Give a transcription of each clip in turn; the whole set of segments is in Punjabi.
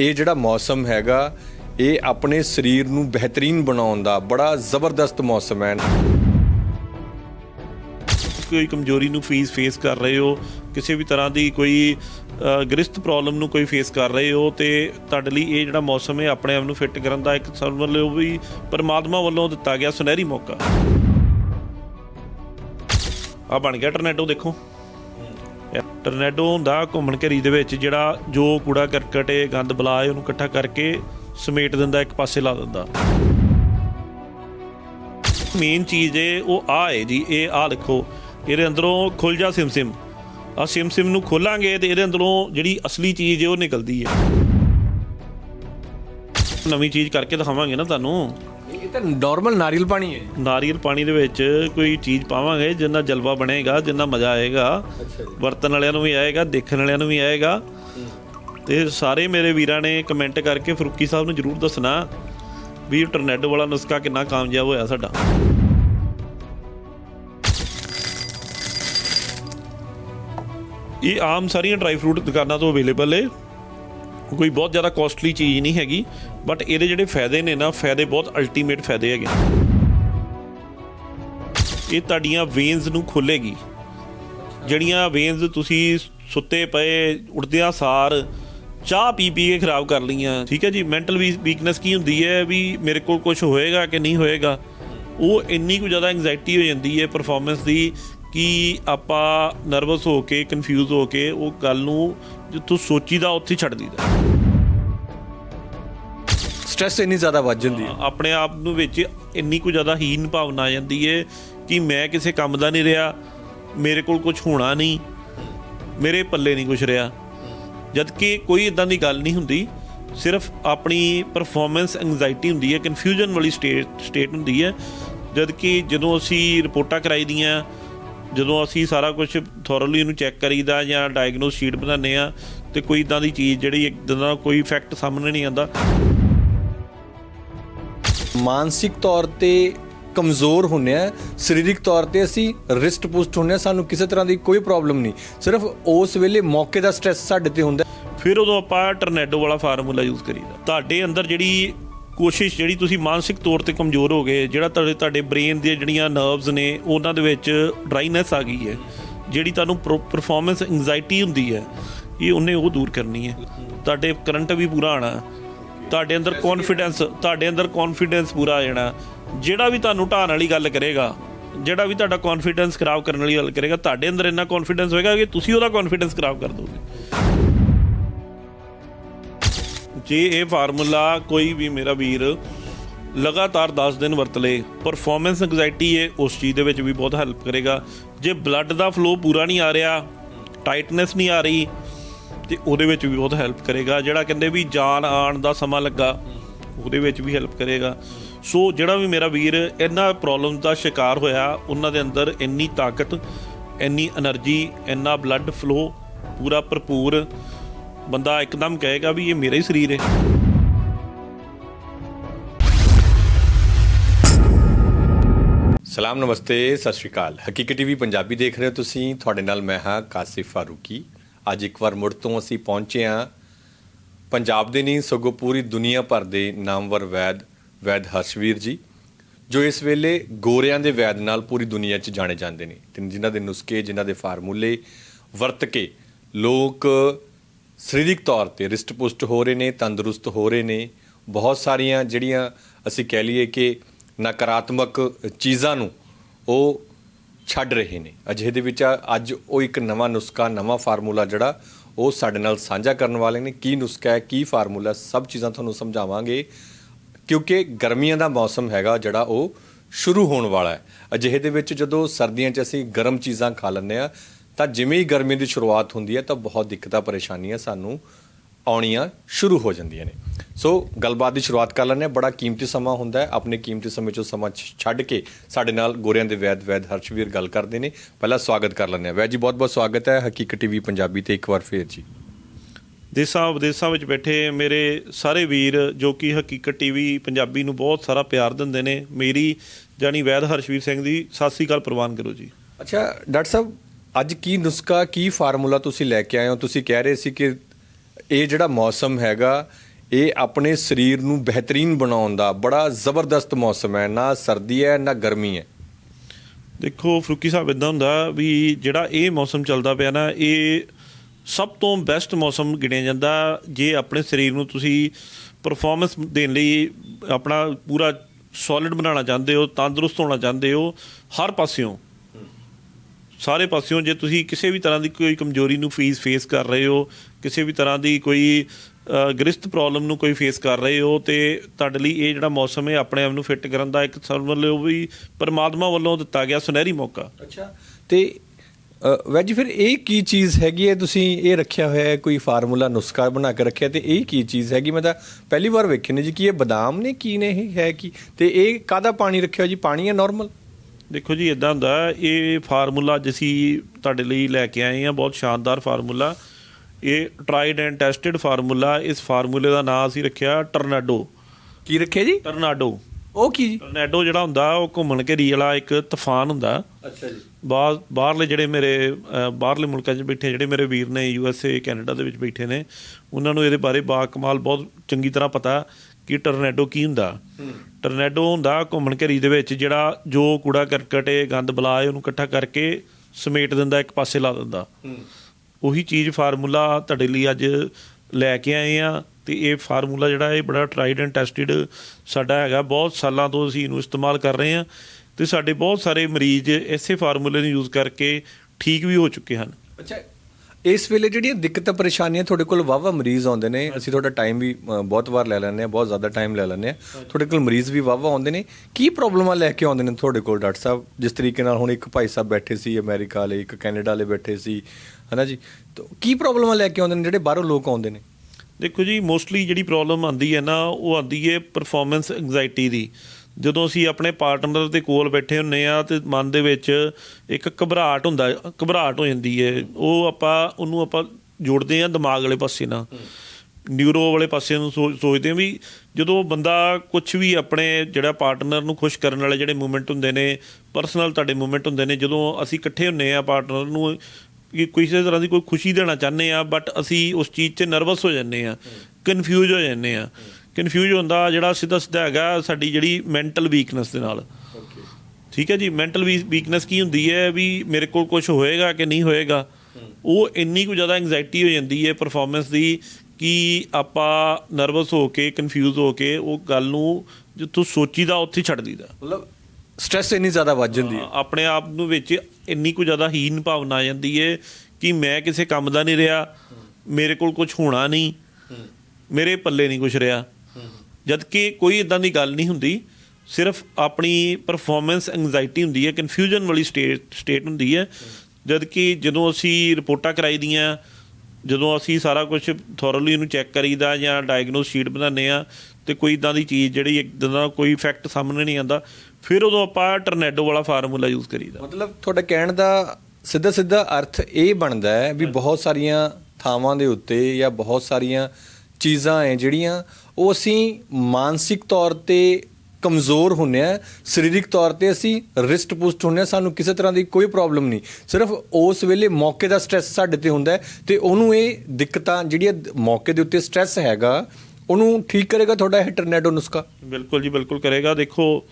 ਇਹ ਜਿਹੜਾ ਮੌਸਮ ਹੈਗਾ ਇਹ ਆਪਣੇ ਸਰੀਰ ਨੂੰ ਬਿਹਤਰੀਨ ਬਣਾਉਣ ਦਾ ਬੜਾ ਜ਼ਬਰਦਸਤ ਮੌਸਮ ਹੈ। ਕੋਈ ਕਮਜ਼ੋਰੀ ਨੂੰ ਫੇਸ ਫੇਸ ਕਰ ਰਹੇ ਹੋ ਕਿਸੇ ਵੀ ਤਰ੍ਹਾਂ ਦੀ ਕੋਈ ਅ, ਗ੍ਰਸਤ ਪ੍ਰੋਬਲਮ ਨੂੰ ਕੋਈ ਫੇਸ ਕਰ ਰਹੇ ਹੋ ਤੇ ਤੁਹਾਡੇ ਲਈ ਇਹ ਜਿਹੜਾ ਮੌਸਮ ਹੈ ਆਪਣੇ ਆਪ ਨੂੰ ਫਿੱਟ ਕਰਨ ਦਾ ਇੱਕ ਸਭ ਵੱਲੋਂ ਵੀ ਪਰਮਾਤਮਾ ਵੱਲੋਂ ਦਿੱਤਾ ਗਿਆ ਸੁਨਹਿਰੀ ਮੌਕਾ। ਆ ਬਣ ਗਿਆ ਟਰਨੈਟੋ ਦੇਖੋ। ਟਰਨੈਡੋ ਹੁੰਦਾ ਘੁੰਮਣ ਘਰੀ ਦੇ ਵਿੱਚ, ਜਿਹੜਾ ਜੋ ਕੂੜਾ ਕਰਕਟ ਹੈ ਗੰਦ ਬਲਾ ਉਹਨੂੰ ਇਕੱਠਾ ਕਰਕੇ ਸਮੇਟ ਦਿੰਦਾ, ਇੱਕ ਪਾਸੇ ਲਾ ਦਿੰਦਾ। ਮੇਨ ਚੀਜ਼ ਹੈ ਉਹ ਆ ਹੈ ਜੀ, ਇਹ ਆ ਲਿਖੋ ਇਹਦੇ ਅੰਦਰੋਂ ਖੁੱਲ ਜਾ ਸਿਮ ਸਿਮ ਆ ਸਿਮ ਨੂੰ ਖੋਲਾਂਗੇ ਤੇ ਇਹਦੇ ਅੰਦਰੋਂ ਜਿਹੜੀ ਅਸਲੀ ਚੀਜ਼ ਹੈ ਉਹ ਨਿਕਲਦੀ ਹੈ ਨਵੀਂ ਚੀਜ਼ ਕਰਕੇ ਦਿਖਾਵਾਂਗੇ ਨਾ ਤੁਹਾਨੂੰ। ਇਹ ਤਾਂ ਨਾਰਮਲ ਨਾਰੀਅਲ ਪਾਣੀ ਹੈ। ਨਾਰੀਅਲ ਪਾਣੀ ਦੇ ਵਿੱਚ ਕੋਈ ਚੀਜ਼ ਪਾਵਾਂਗੇ ਜਿੰਨਾ ਜਲਵਾ ਬਣੇਗਾ ਜਿੰਨਾ ਮਜ਼ਾ ਆਏਗਾ। ਵਰਤਣ ਵਾਲਿਆਂ ਨੂੰ ਵੀ ਆਏਗਾ ਦੇਖਣ ਵਾਲਿਆਂ ਨੂੰ ਵੀ ਆਏਗਾ। ਤੇ ਸਾਰੇ ਮੇਰੇ ਵੀਰਾਂ ਨੇ ਕਮੈਂਟ ਕਰਕੇ ਫਰੂਕੀ ਸਾਹਿਬ ਨੂੰ ਜਰੂਰ ਦੱਸਣਾ ਵੀ ਟਰਨੈਡੋ ਵਾਲਾ ਨੁਸਖਾ ਕਿੰਨਾ ਕਾਮਯਾਬ ਹੋਇਆ ਸਾਡਾ। ਇਹ ਆਮ ਸਾਰੀਆਂ ਡਰਾਈ ਫਰੂਟ ਦੁਕਾਨਾਂ ਤੋਂ ਅਵੇਲੇਬਲ ਹੈ ਕੋਈ ਬਹੁਤ ਜ਼ਿਆਦਾ ਕਾਸਟਲੀ ਚੀਜ਼ ਨਹੀਂ ਹੈਗੀ। ਬਟ ਇਹਦੇ ਜਿਹੜੇ ਫਾਇਦੇ ਨੇ ਨਾ, ਫਾਇਦੇ ਬਹੁਤ ਅਲਟੀਮੇਟ ਫਾਇਦੇ ਹੈਗੇ ਇਹ ਤੁਹਾਡੀਆਂ ਵੇਨਸ ਨੂੰ ਖੋਲੇਗੀ। ਜਿਹੜੀਆਂ ਵੇਨਸ ਤੁਸੀਂ ਸੁੱਤੇ ਪਏ, ਉੱਠਦਿਆਂ ਸਾਰ, ਚਾਹ ਪੀ ਪੀ ਕੇ ਖਰਾਬ ਕਰ ਲਈਆਂ। ਠੀਕ ਹੈ ਜੀ ਮੈਂਟਲ ਵੀਕਨੈਸ ਕੀ ਹੁੰਦੀ ਹੈ ਵੀ ਮੇਰੇ ਕੋਲ ਕੁਝ ਹੋਏਗਾ ਕਿ ਨਹੀਂ ਹੋਏਗਾ? ਉਹ ਇੰਨੀ ਕੁ ਜ਼ਿਆਦਾ ਐਂਗਜ਼ਾਇਟੀ ਹੋ ਜਾਂਦੀ ਹੈ ਪਰਫਾਰਮੈਂਸ ਦੀ ਕਿ ਆਪਾਂ ਨਰਵਸ ਹੋ ਕੇ ਕਨਫਿਊਜ਼ ਹੋ ਕੇ ਉਹ ਗੱਲ ਨੂੰ ਜਿੱਥੋਂ ਸੋਚੀਦਾ, ਉੱਥੇ ਹੀ ਛੱਡ ਦਈਦਾ। ਸਟ੍ਰੈਸ ਇੰਨੀ ਜ਼ਿਆਦਾ ਵੱਧ ਜਾਂਦੀ ਹੈ। ਆਪਣੇ ਆਪ ਨੂੰ ਵਿੱਚ ਇੰਨੀ ਕੁ ਜ਼ਿਆਦਾ ਹੀਨ ਭਾਵਨਾ ਆ ਜਾਂਦੀ ਏ ਕਿ ਮੈਂ ਕਿਸੇ ਕੰਮ ਦਾ ਨਹੀਂ ਰਿਹਾ, ਮੇਰੇ ਕੋਲ ਕੁਝ ਹੋਣਾ ਨਹੀਂ, ਮੇਰੇ ਪੱਲੇ ਨਹੀਂ ਕੁਝ ਰਿਹਾ। ਜਦ ਕਿ ਕੋਈ ਇਦਾਂ ਦੀ ਗੱਲ ਨਹੀਂ ਹੁੰਦੀ, ਸਿਰਫ ਆਪਣੀ ਪਰਫਾਰਮੈਂਸ ਐਂਗਜ਼ਾਇਟੀ ਹੁੰਦੀ ਹੈ ਕਨਫਿਊਜ਼ਨ ਵਾਲੀ ਸਟੇਟ ਸਟੇਟ ਹੁੰਦੀ ਹੈ ਜਦ ਕਿ ਜਦੋਂ ਅਸੀਂ ਰਿਪੋਰਟਾਂ ਕਰਾਈ ਦੀਆਂ, ਜਦੋਂ ਅਸੀਂ ਸਾਰਾ ਕੁਝ ਥੋਰਲੀ ਇਹਨੂੰ ਚੈੱਕ ਕਰੀਦਾ ਜਾਂ ਡਾਇਗਨੋਸ ਸ਼ੀਟ ਬਣਾਉਂਦੇ ਆ, ਤੇ ਕੋਈ ਇਦਾਂ ਦੀ ਚੀਜ਼ ਜਿਹੜੀ ਇਦਾਂ ਦਾ ਕੋਈ ਇਫੈਕਟ ਸਾਹਮਣੇ ਨਹੀਂ ਆਉਂਦਾ ਮਾਨਸਿਕ ਤੌਰ ਤੇ ਕਮਜ਼ੋਰ ਹੁੰਨੇ ਆ, ਸਰੀਰਕ ਤੌਰ ਤੇ ਅਸੀਂ ਰਿਸਟ ਪੁਸ਼ਟ ਹੁੰਨੇ ਆ, ਸਾਨੂੰ ਕਿਸੇ ਤਰ੍ਹਾਂ ਦੀ ਕੋਈ ਪ੍ਰੋਬਲਮ ਨਹੀਂ। ਸਿਰਫ ਉਸ ਵੇਲੇ ਮੌਕੇ ਦਾ ਸਟ੍ਰੈਸ ਸਾਡੇ ਤੇ ਹੁੰਦਾ। ਫਿਰ ਉਦੋਂ ਆਪਾਂ ਟਰਨੈਡੋ ਵਾਲਾ ਫਾਰਮੂਲਾ ਯੂਜ਼ ਕਰੀਦਾ। ਤੁਹਾਡੇ ਅੰਦਰ ਜਿਹੜੀ ਕੋਸ਼ਿਸ਼, ਜਿਹੜੀ ਤੁਸੀਂ ਮਾਨਸਿਕ ਤੌਰ ਤੇ ਕਮਜ਼ੋਰ ਹੋ ਗਏ, ਜਿਹੜਾ ਤੁਹਾਡੇ ਤੁਹਾਡੇ ਬ੍ਰੇਨ ਦੀਆਂ ਜਿਹੜੀਆਂ ਨਰਵਸ ਨੇ, ਉਹਨਾਂ ਦੇ ਵਿੱਚ ਡਰਾਈਨੈਸ ਆ ਗਈ ਹੈ, ਜਿਹੜੀ ਤੁਹਾਨੂੰ ਪਰਫਾਰਮੈਂਸ ਐਂਗਜ਼ਾਇਟੀ ਹੁੰਦੀ ਹੈ, ਇਹ ਉਹਨੇ ਉਹ ਦੂਰ ਕਰਨੀ ਹੈ। ਤੁਹਾਡੇ ਕਰੰਟ ਵੀ ਪੂਰਾ ਆਣਾ ਤੁਹਾਡੇ ਅੰਦਰ ਕੌਨਫੀਡੈਂਸ ਤੁਹਾਡੇ ਅੰਦਰ ਕੌਨਫੀਡੈਂਸ ਪੂਰਾ ਆ ਜਾਣਾ। ਜਿਹੜਾ ਵੀ ਤੁਹਾਨੂੰ ਢਾਣ ਵਾਲੀ ਗੱਲ ਕਰੇਗਾ, ਜਿਹੜਾ ਵੀ ਤੁਹਾਡਾ ਕੌਨਫੀਡੈਂਸ ਖਰਾਬ ਕਰਨ ਵਾਲੀ ਗੱਲ ਕਰੇਗਾ, ਤੁਹਾਡੇ ਅੰਦਰ ਇੰਨਾ ਕੌਨਫੀਡੈਂਸ ਹੋਏਗਾ ਕਿ ਤੁਸੀਂ ਉਹਦਾ ਕੌਨਫੀਡੈਂਸ ਖਰਾਬ ਕਰ ਦੋਗੇ। ਜੇ ਇਹ ਫਾਰਮੂਲਾ ਕੋਈ ਵੀ ਮੇਰਾ ਵੀਰ ਲਗਾਤਾਰ 10 ਦਿਨ ਵਰਤ ਲੇ ਪਰਫਾਰਮੈਂਸ ਐਂਗਜ਼ਾਇਟੀ ਹੈ ਉਸ ਚੀਜ਼ ਦੇ ਵਿੱਚ ਵੀ ਬਹੁਤ ਹੈਲਪ ਕਰੇਗਾ। ਜੇ ਬਲੱਡ ਦਾ ਫਲੋ ਪੂਰਾ ਨਹੀਂ ਆ ਰਿਹਾ ਟਾਈਟਨੈਸ ਨਹੀਂ ਆ ਰਹੀ ਤੇ ਉਹਦੇ ਵਿੱਚ ਵੀ ਬਹੁਤ ਹੈਲਪ ਕਰੇਗਾ, ਜਿਹੜਾ ਕਹਿੰਦੇ ਵੀ ਜਾਨ ਆਣ ਦਾ ਸਮਾਂ ਲੱਗਾ, ਉਹਦੇ ਵਿੱਚ ਵੀ ਹੈਲਪ ਕਰੇਗਾ। ਸੋ ਜਿਹੜਾ ਵੀ ਮੇਰਾ ਵੀਰ ਇਹਨਾਂ ਪ੍ਰੋਬਲਮ ਦਾ ਸ਼ਿਕਾਰ ਹੋਇਆ, ਉਹਨਾਂ ਦੇ ਅੰਦਰ ਇੰਨੀ ਤਾਕਤ, ਇੰਨੀ એનર્ਜੀ ਇੰਨਾ ਬਲੱਡ ਫਲੋ ਪੂਰਾ ਭਰਪੂਰ, ਬੰਦਾ ਇੱਕਦਮ ਕਹੇਗਾ ਵੀ ਇਹ ਮੇਰਾ ਹੀ ਸਰੀਰ ਹੈ। ਸਲਾਮ ਨਮਸਤੇ, ਸਤਿ ਸ਼੍ਰੀ ਅਕਾਲ। ਹਕੀਕਤ ਟੀਵੀ ਪੰਜਾਬੀ ਦੇਖ ਰਹੇ ਹੋ ਤੁਸੀਂ, ਤੁਹਾਡੇ ਨਾਲ ਮੈਂ ਹਾਂ ਕਾਸਿਫ ਫਾਰੂਕੀ। ਅੱਜ ਇੱਕ ਵਾਰ ਮੁੜ ਤੋਂ ਅਸੀਂ ਪਹੁੰਚੇ ਹਾਂ। ਪੰਜਾਬ ਦੇ ਨਹੀਂ ਸਗੋਂ ਪੂਰੀ ਦੁਨੀਆ ਭਰ ਦੇ ਨਾਮਵਰ ਵੈਦ ਵੈਦ ਹਰਸ਼ਵੀਰ ਜੀ, ਜੋ ਇਸ ਵੇਲੇ ਗੋਰਿਆਂ ਦੇ ਵੈਦ ਨਾਲ ਪੂਰੀ ਦੁਨੀਆ 'ਚ ਜਾਣੇ ਜਾਂਦੇ ਨੇ ਤੇ ਜਿਨ੍ਹਾਂ ਦੇ ਨੁਸਖੇ, ਜਿਨ੍ਹਾਂ ਦੇ ਫਾਰਮੂਲੇ ਵਰਤ ਕੇ ਲੋਕ ਸਰੀਰਕ ਤੌਰ ਤੇ ਰਿਸ਼ਟ-ਪੁਸ਼ਟ ਹੋ ਰਹੇ ਨੇ, ਤੰਦਰੁਸਤ ਹੋ ਰਹੇ ਨੇ। ਬਹੁਤ ਸਾਰੀਆਂ ਜਿਹੜੀਆਂ ਅਸੀਂ ਕਹਿ ਲਈਏ ਕਿ ਨਕਾਰਾਤਮਕ ਚੀਜ਼ਾਂ ਨੂੰ ਉਹ ਛੱਡ ਰਹੇ ਨੇ। ਅਜਿਹੇ ਦੇ ਵਿੱਚ ਅੱਜ ਉਹ ਇੱਕ ਨਵਾਂ ਨੁਸਖਾ, ਨਵਾਂ ਫਾਰਮੂਲਾ ਜਿਹੜਾ ਉਹ ਸਾਡੇ ਨਾਲ ਸਾਂਝਾ ਕਰਨ ਵਾਲੇ ਨੇ। ਕੀ ਨੁਸਖਾ ਹੈ, ਕੀ ਫਾਰਮੂਲਾ ਸਭ ਚੀਜ਼ਾਂ ਤੁਹਾਨੂੰ ਸਮਝਾਵਾਂਗੇ। ਕਿਉਂਕਿ ਗਰਮੀਆਂ ਦਾ ਮੌਸਮ ਹੈਗਾ ਜਿਹੜਾ ਉਹ ਸ਼ੁਰੂ ਹੋਣ ਵਾਲਾ ਹੈ। ਅਜਿਹੇ ਦੇ ਵਿੱਚ ਜਦੋਂ ਸਰਦੀਆਂ 'ਚ ਅਸੀਂ ਗਰਮ ਚੀਜ਼ਾਂ ਖਾ ਲੈਂਦੇ ਆ ਤਾਂ ਜਿਵੇਂ ਹੀ ਗਰਮੀ ਦੀ ਸ਼ੁਰੂਆਤ ਹੁੰਦੀ ਹੈ, ਤਾਂ ਬਹੁਤ ਦਿੱਕਤਾਂ, ਪਰੇਸ਼ਾਨੀਆਂ ਸਾਨੂੰ ਆਉਣੀਆਂ ਸ਼ੁਰੂ ਹੋ ਜਾਂਦੀਆਂ ਨੇ। ਸੋ ਗੱਲਬਾਤ ਦੀ ਸ਼ੁਰੂਆਤ ਕਰ ਲੈਂਦੇ ਹਾਂ। ਬੜਾ ਕੀਮਤੀ ਸਮਾਂ ਹੁੰਦਾ ਹੈ। ਆਪਣੇ ਕੀਮਤੀ ਸਮੇਂ ਚੋਂ ਸਮਾਂ ਛੱਡ ਕੇ ਸਾਡੇ ਨਾਲ ਗੋਰਿਆਂ ਦੇ ਵੈਦ ਵੈਦ ਹਰਸ਼ਵੀਰ ਗੱਲ ਕਰਦੇ ਨੇ। ਪਹਿਲਾਂ ਸਵਾਗਤ ਕਰ ਲੈਂਦੇ ਹਾਂ। ਵੈਦ ਜੀ ਬਹੁਤ ਬਹੁਤ ਸਵਾਗਤ ਹੈ। ਹਕੀਕਤ ਟੀਵੀ ਪੰਜਾਬੀ ਤੇ ਇੱਕ ਵਾਰ ਫੇਰ ਜੀ। ਦੇਸਾਂ ਵਿਦੇਸਾਂ ਵਿੱਚ ਬੈਠੇ ਮੇਰੇ ਸਾਰੇ ਵੀਰ ਜੋ ਕਿ ਹਕੀਕਤ ਟੀਵੀ ਪੰਜਾਬੀ ਨੂੰ ਬਹੁਤ ਸਾਰਾ ਪਿਆਰ ਦਿੰਦੇ ਨੇ। ਮੇਰੀ ਜਾਨੀ ਵੈਦ ਹਰਸ਼ਵੀਰ ਸਿੰਘ ਦੀ ਸਤਿ ਸ੍ਰੀ ਅਕਾਲ ਪ੍ਰਵਾਨ ਕਰੋ ਜੀ। ਅੱਛਾ ਡਾਕਟਰ ਸਾਹਿਬ ਅੱਜ ਕੀ ਨੁਸਖਾ ਕੀ ਫਾਰਮੂਲਾ ਤੁਸੀਂ ਲੈ ਕੇ ਆਏ ਹੋ? ਤੁਸੀਂ ਕਹਿ ਰਹੇ ਸੀ ਕਿ ਇਹ ਜਿਹੜਾ ਮੌਸਮ ਹੈਗਾ ਇਹ ਆਪਣੇ ਸਰੀਰ ਨੂੰ ਬਿਹਤਰੀਨ ਬਣਾਉਣ ਦਾ ਬੜਾ ਜ਼ਬਰਦਸਤ ਮੌਸਮ ਹੈ, ਨਾ ਸਰਦੀ ਹੈ, ਨਾ ਗਰਮੀ ਹੈ। ਦੇਖੋ, ਫਰੂਕੀ ਸਾਹਿਬ ਇਦਾਂ ਹੁੰਦਾ ਵੀ ਜਿਹੜਾ ਇਹ ਮੌਸਮ ਚੱਲਦਾ ਪਿਆ ਨਾ, ਇਹ ਸਭ ਤੋਂ ਬੈਸਟ ਮੌਸਮ ਗਿਣਿਆ ਜਾਂਦਾ ਜੇ ਆਪਣੇ ਸਰੀਰ ਨੂੰ ਤੁਸੀਂ ਪਰਫਾਰਮੈਂਸ ਦੇਣ ਲਈ ਆਪਣਾ ਪੂਰਾ ਸੋਲਿਡ ਬਣਾਉਣਾ ਚਾਹੁੰਦੇ ਹੋ, ਤੰਦਰੁਸਤ ਹੋਣਾ ਚਾਹੁੰਦੇ ਹੋ, ਹਰ ਪਾਸਿਓਂ। ਸਾਰੇ ਪਾਸਿਓਂ ਜੇ ਤੁਸੀਂ ਕਿਸੇ ਵੀ ਤਰ੍ਹਾਂ ਦੀ ਕੋਈ ਕਮਜ਼ੋਰੀ ਨੂੰ ਫੇਸ ਫੇਸ ਕਰ ਰਹੇ ਹੋ, ਕਿਸੇ ਵੀ ਤਰ੍ਹਾਂ ਦੀ ਕੋਈ ਗ੍ਰਸਤ ਪ੍ਰੋਬਲਮ ਨੂੰ ਕੋਈ ਫੇਸ ਕਰ ਰਹੇ ਹੋ ਤੇ ਤੁਹਾਡੇ ਲਈ ਇਹ ਜਿਹੜਾ ਮੌਸਮ ਹੈ ਆਪਣੇ ਆਪ ਨੂੰ ਫਿੱਟ ਕਰਨ ਦਾ ਇੱਕ ਸਭ ਵੱਲੋਂ ਵੀ ਪਰਮਾਤਮਾ ਵੱਲੋਂ ਦਿੱਤਾ ਗਿਆ ਸੁਨਹਿਰੀ ਮੌਕਾ। ਅੱਛਾ ਤੇ ਵੈਜ ਫਿਰ ਇਹ ਕੀ ਚੀਜ਼ ਹੈਗੀ ਹੈ? ਤੁਸੀਂ ਇਹ ਰੱਖਿਆ ਹੋਇਆ ਹੈ ਕੋਈ ਫਾਰਮੂਲਾ ਨੁਸਖਾ ਬਣਾ ਕੇ ਰੱਖਿਆ ਤੇ ਇਹ ਕੀ ਚੀਜ਼ ਹੈਗੀ? ਮੈਂ ਤਾਂ ਪਹਿਲੀ ਵਾਰ ਵੇਖੇ ਨੇ ਜੀ ਕਿ ਇਹ ਬਦਾਮ ਨੇ ਕੀ ਨੇ ਇਹ ਹੈ ਕੀ? ਤੇ ਇਹ ਕਾਦਾ ਪਾਣੀ ਰੱਖਿਆ ਜੀ? ਪਾਣੀ ਹੈ ਨਾਰਮਲ ਦੇਖੋ ਜੀ ਇਦਾਂ ਹੁੰਦਾ ਇਹ ਫਾਰਮੂਲਾ ਅੱਜ ਅਸੀਂ ਤੁਹਾਡੇ ਲਈ ਲੈ ਕੇ ਆਏ ਹਾਂ ਬਹੁਤ ਸ਼ਾਨਦਾਰ ਫਾਰਮੂਲਾ। ਇਹ ਟਰਾਈਡ ਐਂਡ ਟੈਸਟਡ ਫਾਰਮੂਲਾ ਇਸ ਫਾਰਮੂਲੇ ਦਾ ਨਾਮ ਅਸੀਂ ਰੱਖਿਆ ਟਰਨਾਡੋ ਕੀ ਰੱਖਿਆ ਜੀ? ਟਰਨਾਡੋ ਉਹ ਕੀ ਜੀ? ਟਰਨੈਡੋ ਜਿਹੜਾ ਹੁੰਦਾ ਉਹ ਘੁੰਮਣ ਘੇਰੀ ਵਾਲਾ ਇੱਕ ਤੂਫਾਨ ਹੁੰਦਾ। ਅੱਛਾ ਜੀ। ਬਾਹਰ ਬਾਹਰਲੇ ਜਿਹੜੇ ਮੇਰੇ ਬਾਹਰਲੇ ਮੁਲਕਾਂ 'ਚ ਬੈਠੇ ਜਿਹੜੇ ਮੇਰੇ ਵੀਰ ਨੇ ਯੂ ਐਸ ਏ ਕੈਨੇਡਾ ਦੇ ਵਿੱਚ ਬੈਠੇ ਨੇ ਉਹਨਾਂ ਨੂੰ ਇਹਦੇ ਬਾਰੇ ਬਾ ਕਮਾਲ ਬਹੁਤ ਚੰਗੀ ਤਰ੍ਹਾਂ ਪਤਾ ਕਿ ਟਰਨੈਡੋ ਕੀ ਹੁੰਦਾ। ਟਰਨੈਡੋ ਹੁੰਦਾ ਘੁੰਮਣ ਘੇਰੀ ਦੇ ਵਿੱਚ ਜਿਹੜਾ ਜੋ ਕੂੜਾ ਕਰਕਟ ਗੰਦ ਬਲਾ ਉਹਨੂੰ ਇਕੱਠਾ ਕਰਕੇ ਸਮੇਟ ਦਿੰਦਾ ਇੱਕ ਪਾਸੇ ਲਾ ਦਿੰਦਾ। ਉਹੀ ਚੀਜ਼ ਫਾਰਮੂਲਾ ਤੁਹਾਡੇ ਲਈ ਅੱਜ ਲੈ ਕੇ ਆਏ ਆ ਤੇ ਇਹ ਫਾਰਮੂਲਾ ਜਿਹੜਾ ਇਹ ਬੜਾ ਟਰਾਈਡ ਐਂਡ ਟੈਸਟਡ ਸਾਡਾ ਹੈਗਾ। ਬਹੁਤ ਸਾਲਾਂ ਤੋਂ ਅਸੀਂ ਇਹਨੂੰ ਇਸਤੇਮਾਲ ਕਰ ਰਹੇ ਆ ਤੇ ਸਾਡੇ ਬਹੁਤ ਸਾਰੇ ਮਰੀਜ਼ ਇਸੇ ਫਾਰਮੂਲੇ ਨੂੰ ਯੂਜ਼ ਕਰਕੇ ਠੀਕ ਵੀ ਹੋ ਚੁੱਕੇ ਹਨ। ਅੱਛਾ ਇਸ ਵੇਲੇ ਜਿਹੜੀਆਂ ਦਿੱਕਤਾਂ ਪਰੇਸ਼ਾਨੀਆਂ ਤੁਹਾਡੇ ਕੋਲ ਵਾਵਾ ਮਰੀਜ਼ ਆਉਂਦੇ ਨੇ ਅਸੀਂ ਤੁਹਾਡਾ ਟਾਈਮ ਵੀ ਬਹੁਤ ਵਾਰ ਲੈ ਲੈਂਦੇ ਆ ਬਹੁਤ ਜ਼ਿਆਦਾ ਟਾਈਮ ਲੈ ਲੈਂਦੇ ਆ। ਤੁਹਾਡੇ ਕੋਲ ਮਰੀਜ਼ ਵੀ ਵਾਵਾ ਆਉਂਦੇ ਨੇ। ਕੀ ਪ੍ਰੋਬਲਮਾਂ ਲੈ ਕੇ ਆਉਂਦੇ ਨੇ ਤੁਹਾਡੇ ਕੋਲ ਡਾਕਟਰ ਸਾਹਿਬ? ਜਿਸ ਤਰੀਕੇ ਨਾਲ ਹੁਣ ਇੱਕ ਭਾਈ ਸਾਹਿਬ ਬੈਠੇ ਸੀ ਅਮਰੀਕਾ ਵਾਲੇ ਇੱਕ ਕੈਨੇਡਾ ਵਾਲੇ ਬੈਠੇ ਸੀ ਹਨਾ ਜੀ? ਤਾਂ ਕੀ ਪ੍ਰੋਬਲਮਾਂ ਲੈ ਕੇ ਆਉਂਦੇ ਨੇ ਜਿਹੜੇ ਬਾਹਰੋਂ ਲੋਕ ਆਉਂਦੇ ਨੇ? ਦੇਖੋ ਜੀ ਮੋਸਟਲੀ ਜਿਹੜੀ ਪ੍ਰੋਬਲਮ ਆਂਦੀ ਹੈ ਨਾ, ਉਹ ਆਂਦੀ ਹੈ ਪਰਫਾਰਮੈਂਸ ਐਂਜ਼ਾਈਟੀ ਦੀ। ਜਦੋਂ ਅਸੀਂ ਆਪਣੇ ਪਾਰਟਨਰ ਦੇ ਕੋਲ ਬੈਠੇ ਹੁੰਨੇ ਆ ਤੇ ਮਨ ਦੇ ਵਿੱਚ ਇੱਕ ਘਬਰਾਹਟ ਹੁੰਦਾ, ਘਬਰਾਹਟ ਹੋ ਜਾਂਦੀ ਹੈ। ਉਹ ਆਪਾਂ, ਉਹਨੂੰ ਆਪਾਂ ਜੋੜਦੇ ਆ ਦਿਮਾਗ ਵਾਲੇ ਪਾਸੇ ਨਾਲ। ਨਿਊਰੋ ਵਾਲੇ ਪਾਸੇ ਨੂੰ ਸੋਚ- ਸੋਚਦੇ ਆ ਵੀ ਜਦੋਂ ਬੰਦਾ ਕੁਝ ਵੀ ਆਪਣੇ ਜਿਹੜਾ ਪਾਰਟਨਰ ਨੂੰ ਖੁਸ਼ ਕਰਨ ਵਾਲੇ ਜਿਹੜੇ ਮੂਵਮੈਂਟ ਹੁੰਦੇ ਨੇ ਪਰਸਨਲ ਤੁਹਾਡੇ ਮੂਵਮੈਂਟ ਹੁੰਦੇ ਨੇ, ਜਦੋਂ ਅਸੀਂ ਇਕੱਠੇ ਹੁੰਨੇ ਆ ਪਾਰਟਨਰ ਨੂੰ ਕਿਸੇ ਤਰ੍ਹਾਂ ਦੀ ਕੋਈ ਖੁਸ਼ੀ ਦੇਣਾ ਚਾਹੁੰਦੇ ਆ ਬਟ ਅਸੀਂ ਉਸ ਚੀਜ਼ 'ਚ ਨਰਵਸ ਹੋ ਜਾਂਦੇ ਆ ਕਨਫਿਊਜ਼ ਹੋ ਜਾਂਦੇ ਆ। ਕਨਫਿਊਜ਼ ਹੁੰਦਾ ਜਿਹੜਾ ਸਿੱਧਾ ਸਿੱਧਾ ਹੈਗਾ ਸਾਡੀ ਜਿਹੜੀ ਮੈਂਟਲ ਵੀਕਨੈਸ ਦੇ ਨਾਲ। ਠੀਕ ਹੈ ਜੀ? ਮੈਂਟਲ ਵੀਕਨੈਸ ਕੀ ਹੁੰਦੀ ਹੈ ਵੀ ਮੇਰੇ ਕੋਲ ਕੁਝ ਹੋਏਗਾ ਕਿ ਨਹੀਂ ਹੋਏਗਾ? ਉਹ ਇੰਨੀ ਕੁ ਜ਼ਿਆਦਾ ਐਂਜ਼ਾਈਟੀ ਹੋ ਜਾਂਦੀ ਹੈ ਪਰਫਾਰਮੈਂਸ ਦੀ ਕਿ ਆਪਾਂ ਨਰਵਸ ਹੋ ਕੇ ਕਨਫਿਊਜ਼ ਹੋ ਕੇ ਉਹ ਗੱਲ ਨੂੰ ਜਿੱਥੋਂ ਸੋਚੀਦਾ ਉੱਥੇ ਛੱਡ ਦਈਦਾ। ਮਤਲਬ ਸਟ੍ਰੈਸ ਇੰਨੀ ਜ਼ਿਆਦਾ ਵੱਧ ਜਾਂਦੀ ਹੈ। ਆਪਣੇ ਆਪ ਨੂੰ ਵਿੱਚ ਇੰਨੀ ਕੁ ਜ਼ਿਆਦਾ ਹੀਨ ਭਾਵਨਾ ਆ ਜਾਂਦੀ ਹੈ ਕਿ ਮੈਂ ਕਿਸੇ ਕੰਮ ਦਾ ਨਹੀਂ ਰਿਹਾ, ਮੇਰੇ ਕੋਲ ਕੁਝ ਹੋਣਾ ਨਹੀਂ, ਮੇਰੇ ਪੱਲੇ ਨਹੀਂ ਕੁਝ ਰਿਹਾ। ਜਦ ਕਿ ਕੋਈ ਇਦਾਂ ਦੀ ਗੱਲ ਨਹੀਂ ਹੁੰਦੀ, ਸਿਰਫ ਆਪਣੀ ਪਰਫਾਰਮੈਂਸ ਐਂਜ਼ਾਈਟੀ ਹੁੰਦੀ ਹੈ ਕਨਫਿਊਜ਼ਨ ਵਾਲੀ ਸਟੇਟ ਸਟੇਟ ਹੁੰਦੀ ਹੈ ਜਦ ਕਿ ਜਦੋਂ ਅਸੀਂ ਰਿਪੋਰਟਾਂ ਕਰਾਈ ਦੀਆਂ, ਜਦੋਂ ਅਸੀਂ ਸਾਰਾ ਕੁਝ ਥੋਰਲੀ ਇਹਨੂੰ ਚੈੱਕ ਕਰੀਦਾ ਜਾਂ ਡਾਇਗਨੋਸ ਸ਼ੀਟ ਬਣਾਉਂਦੇ ਆ, ਤੇ ਕੋਈ ਇਦਾਂ ਦੀ ਚੀਜ਼ ਜਿਹੜੀ ਇਦਾਂ ਦਾ ਕੋਈ ਇਫੈਕਟ ਸਾਹਮਣੇ ਨਹੀਂ ਆਉਂਦਾ ਫਿਰ ਉਦੋਂ ਆਪਾਂ ਟਰਨੈਡੋ ਵਾਲਾ ਫਾਰਮੂਲਾ ਯੂਜ਼ ਕਰੀਦਾ। ਮਤਲਬ ਤੁਹਾਡਾ ਕਹਿਣ ਦਾ ਸਿੱਧਾ ਸਿੱਧਾ ਅਰਥ ਇਹ ਬਣਦਾ ਹੈ ਵੀ ਬਹੁਤ ਸਾਰੀਆਂ ਥਾਵਾਂ ਦੇ ਉੱਤੇ ਜਾਂ ਬਹੁਤ ਸਾਰੀਆਂ ਚੀਜ਼ਾਂ ਹੈ ਜਿਹੜੀਆਂ ਉਹ ਅਸੀਂ ਮਾਨਸਿਕ ਤੌਰ ਤੇ ਕਮਜ਼ੋਰ ਹੁੰਨੇ ਆ ਸਰੀਰਕ ਤੌਰ ਤੇ ਅਸੀਂ ਰਿਸਟ ਪੁਸਟ ਹੁੰਨੇ ਆ ਸਾਨੂੰ ਕਿਸੇ ਤਰ੍ਹਾਂ ਦੀ ਕੋਈ ਪ੍ਰੋਬਲਮ ਨਹੀਂ। ਸਿਰਫ ਉਸ ਵੇਲੇ ਮੌਕੇ ਦਾ ਸਟ੍ਰੈਸ ਸਾਡੇ ਤੇ ਹੁੰਦਾ ਤੇ ਉਹਨੂੰ ਇਹ ਦਿੱਕਤਾਂ ਜਿਹੜੀਆਂ ਮੌਕੇ ਦੇ ਉੱਤੇ ਸਟ੍ਰੈਸ ਹੈਗਾ ਉਹਨੂੰ ਠੀਕ ਕਰੇਗਾ ਤੁਹਾਡਾ ਇਹ ਟਰਨੈਡੋ ਨੁਸਖਾ? ਬਿਲਕੁਲ ਜੀ ਬਿਲਕੁਲ ਕਰੇਗਾ। ਦੇਖੋ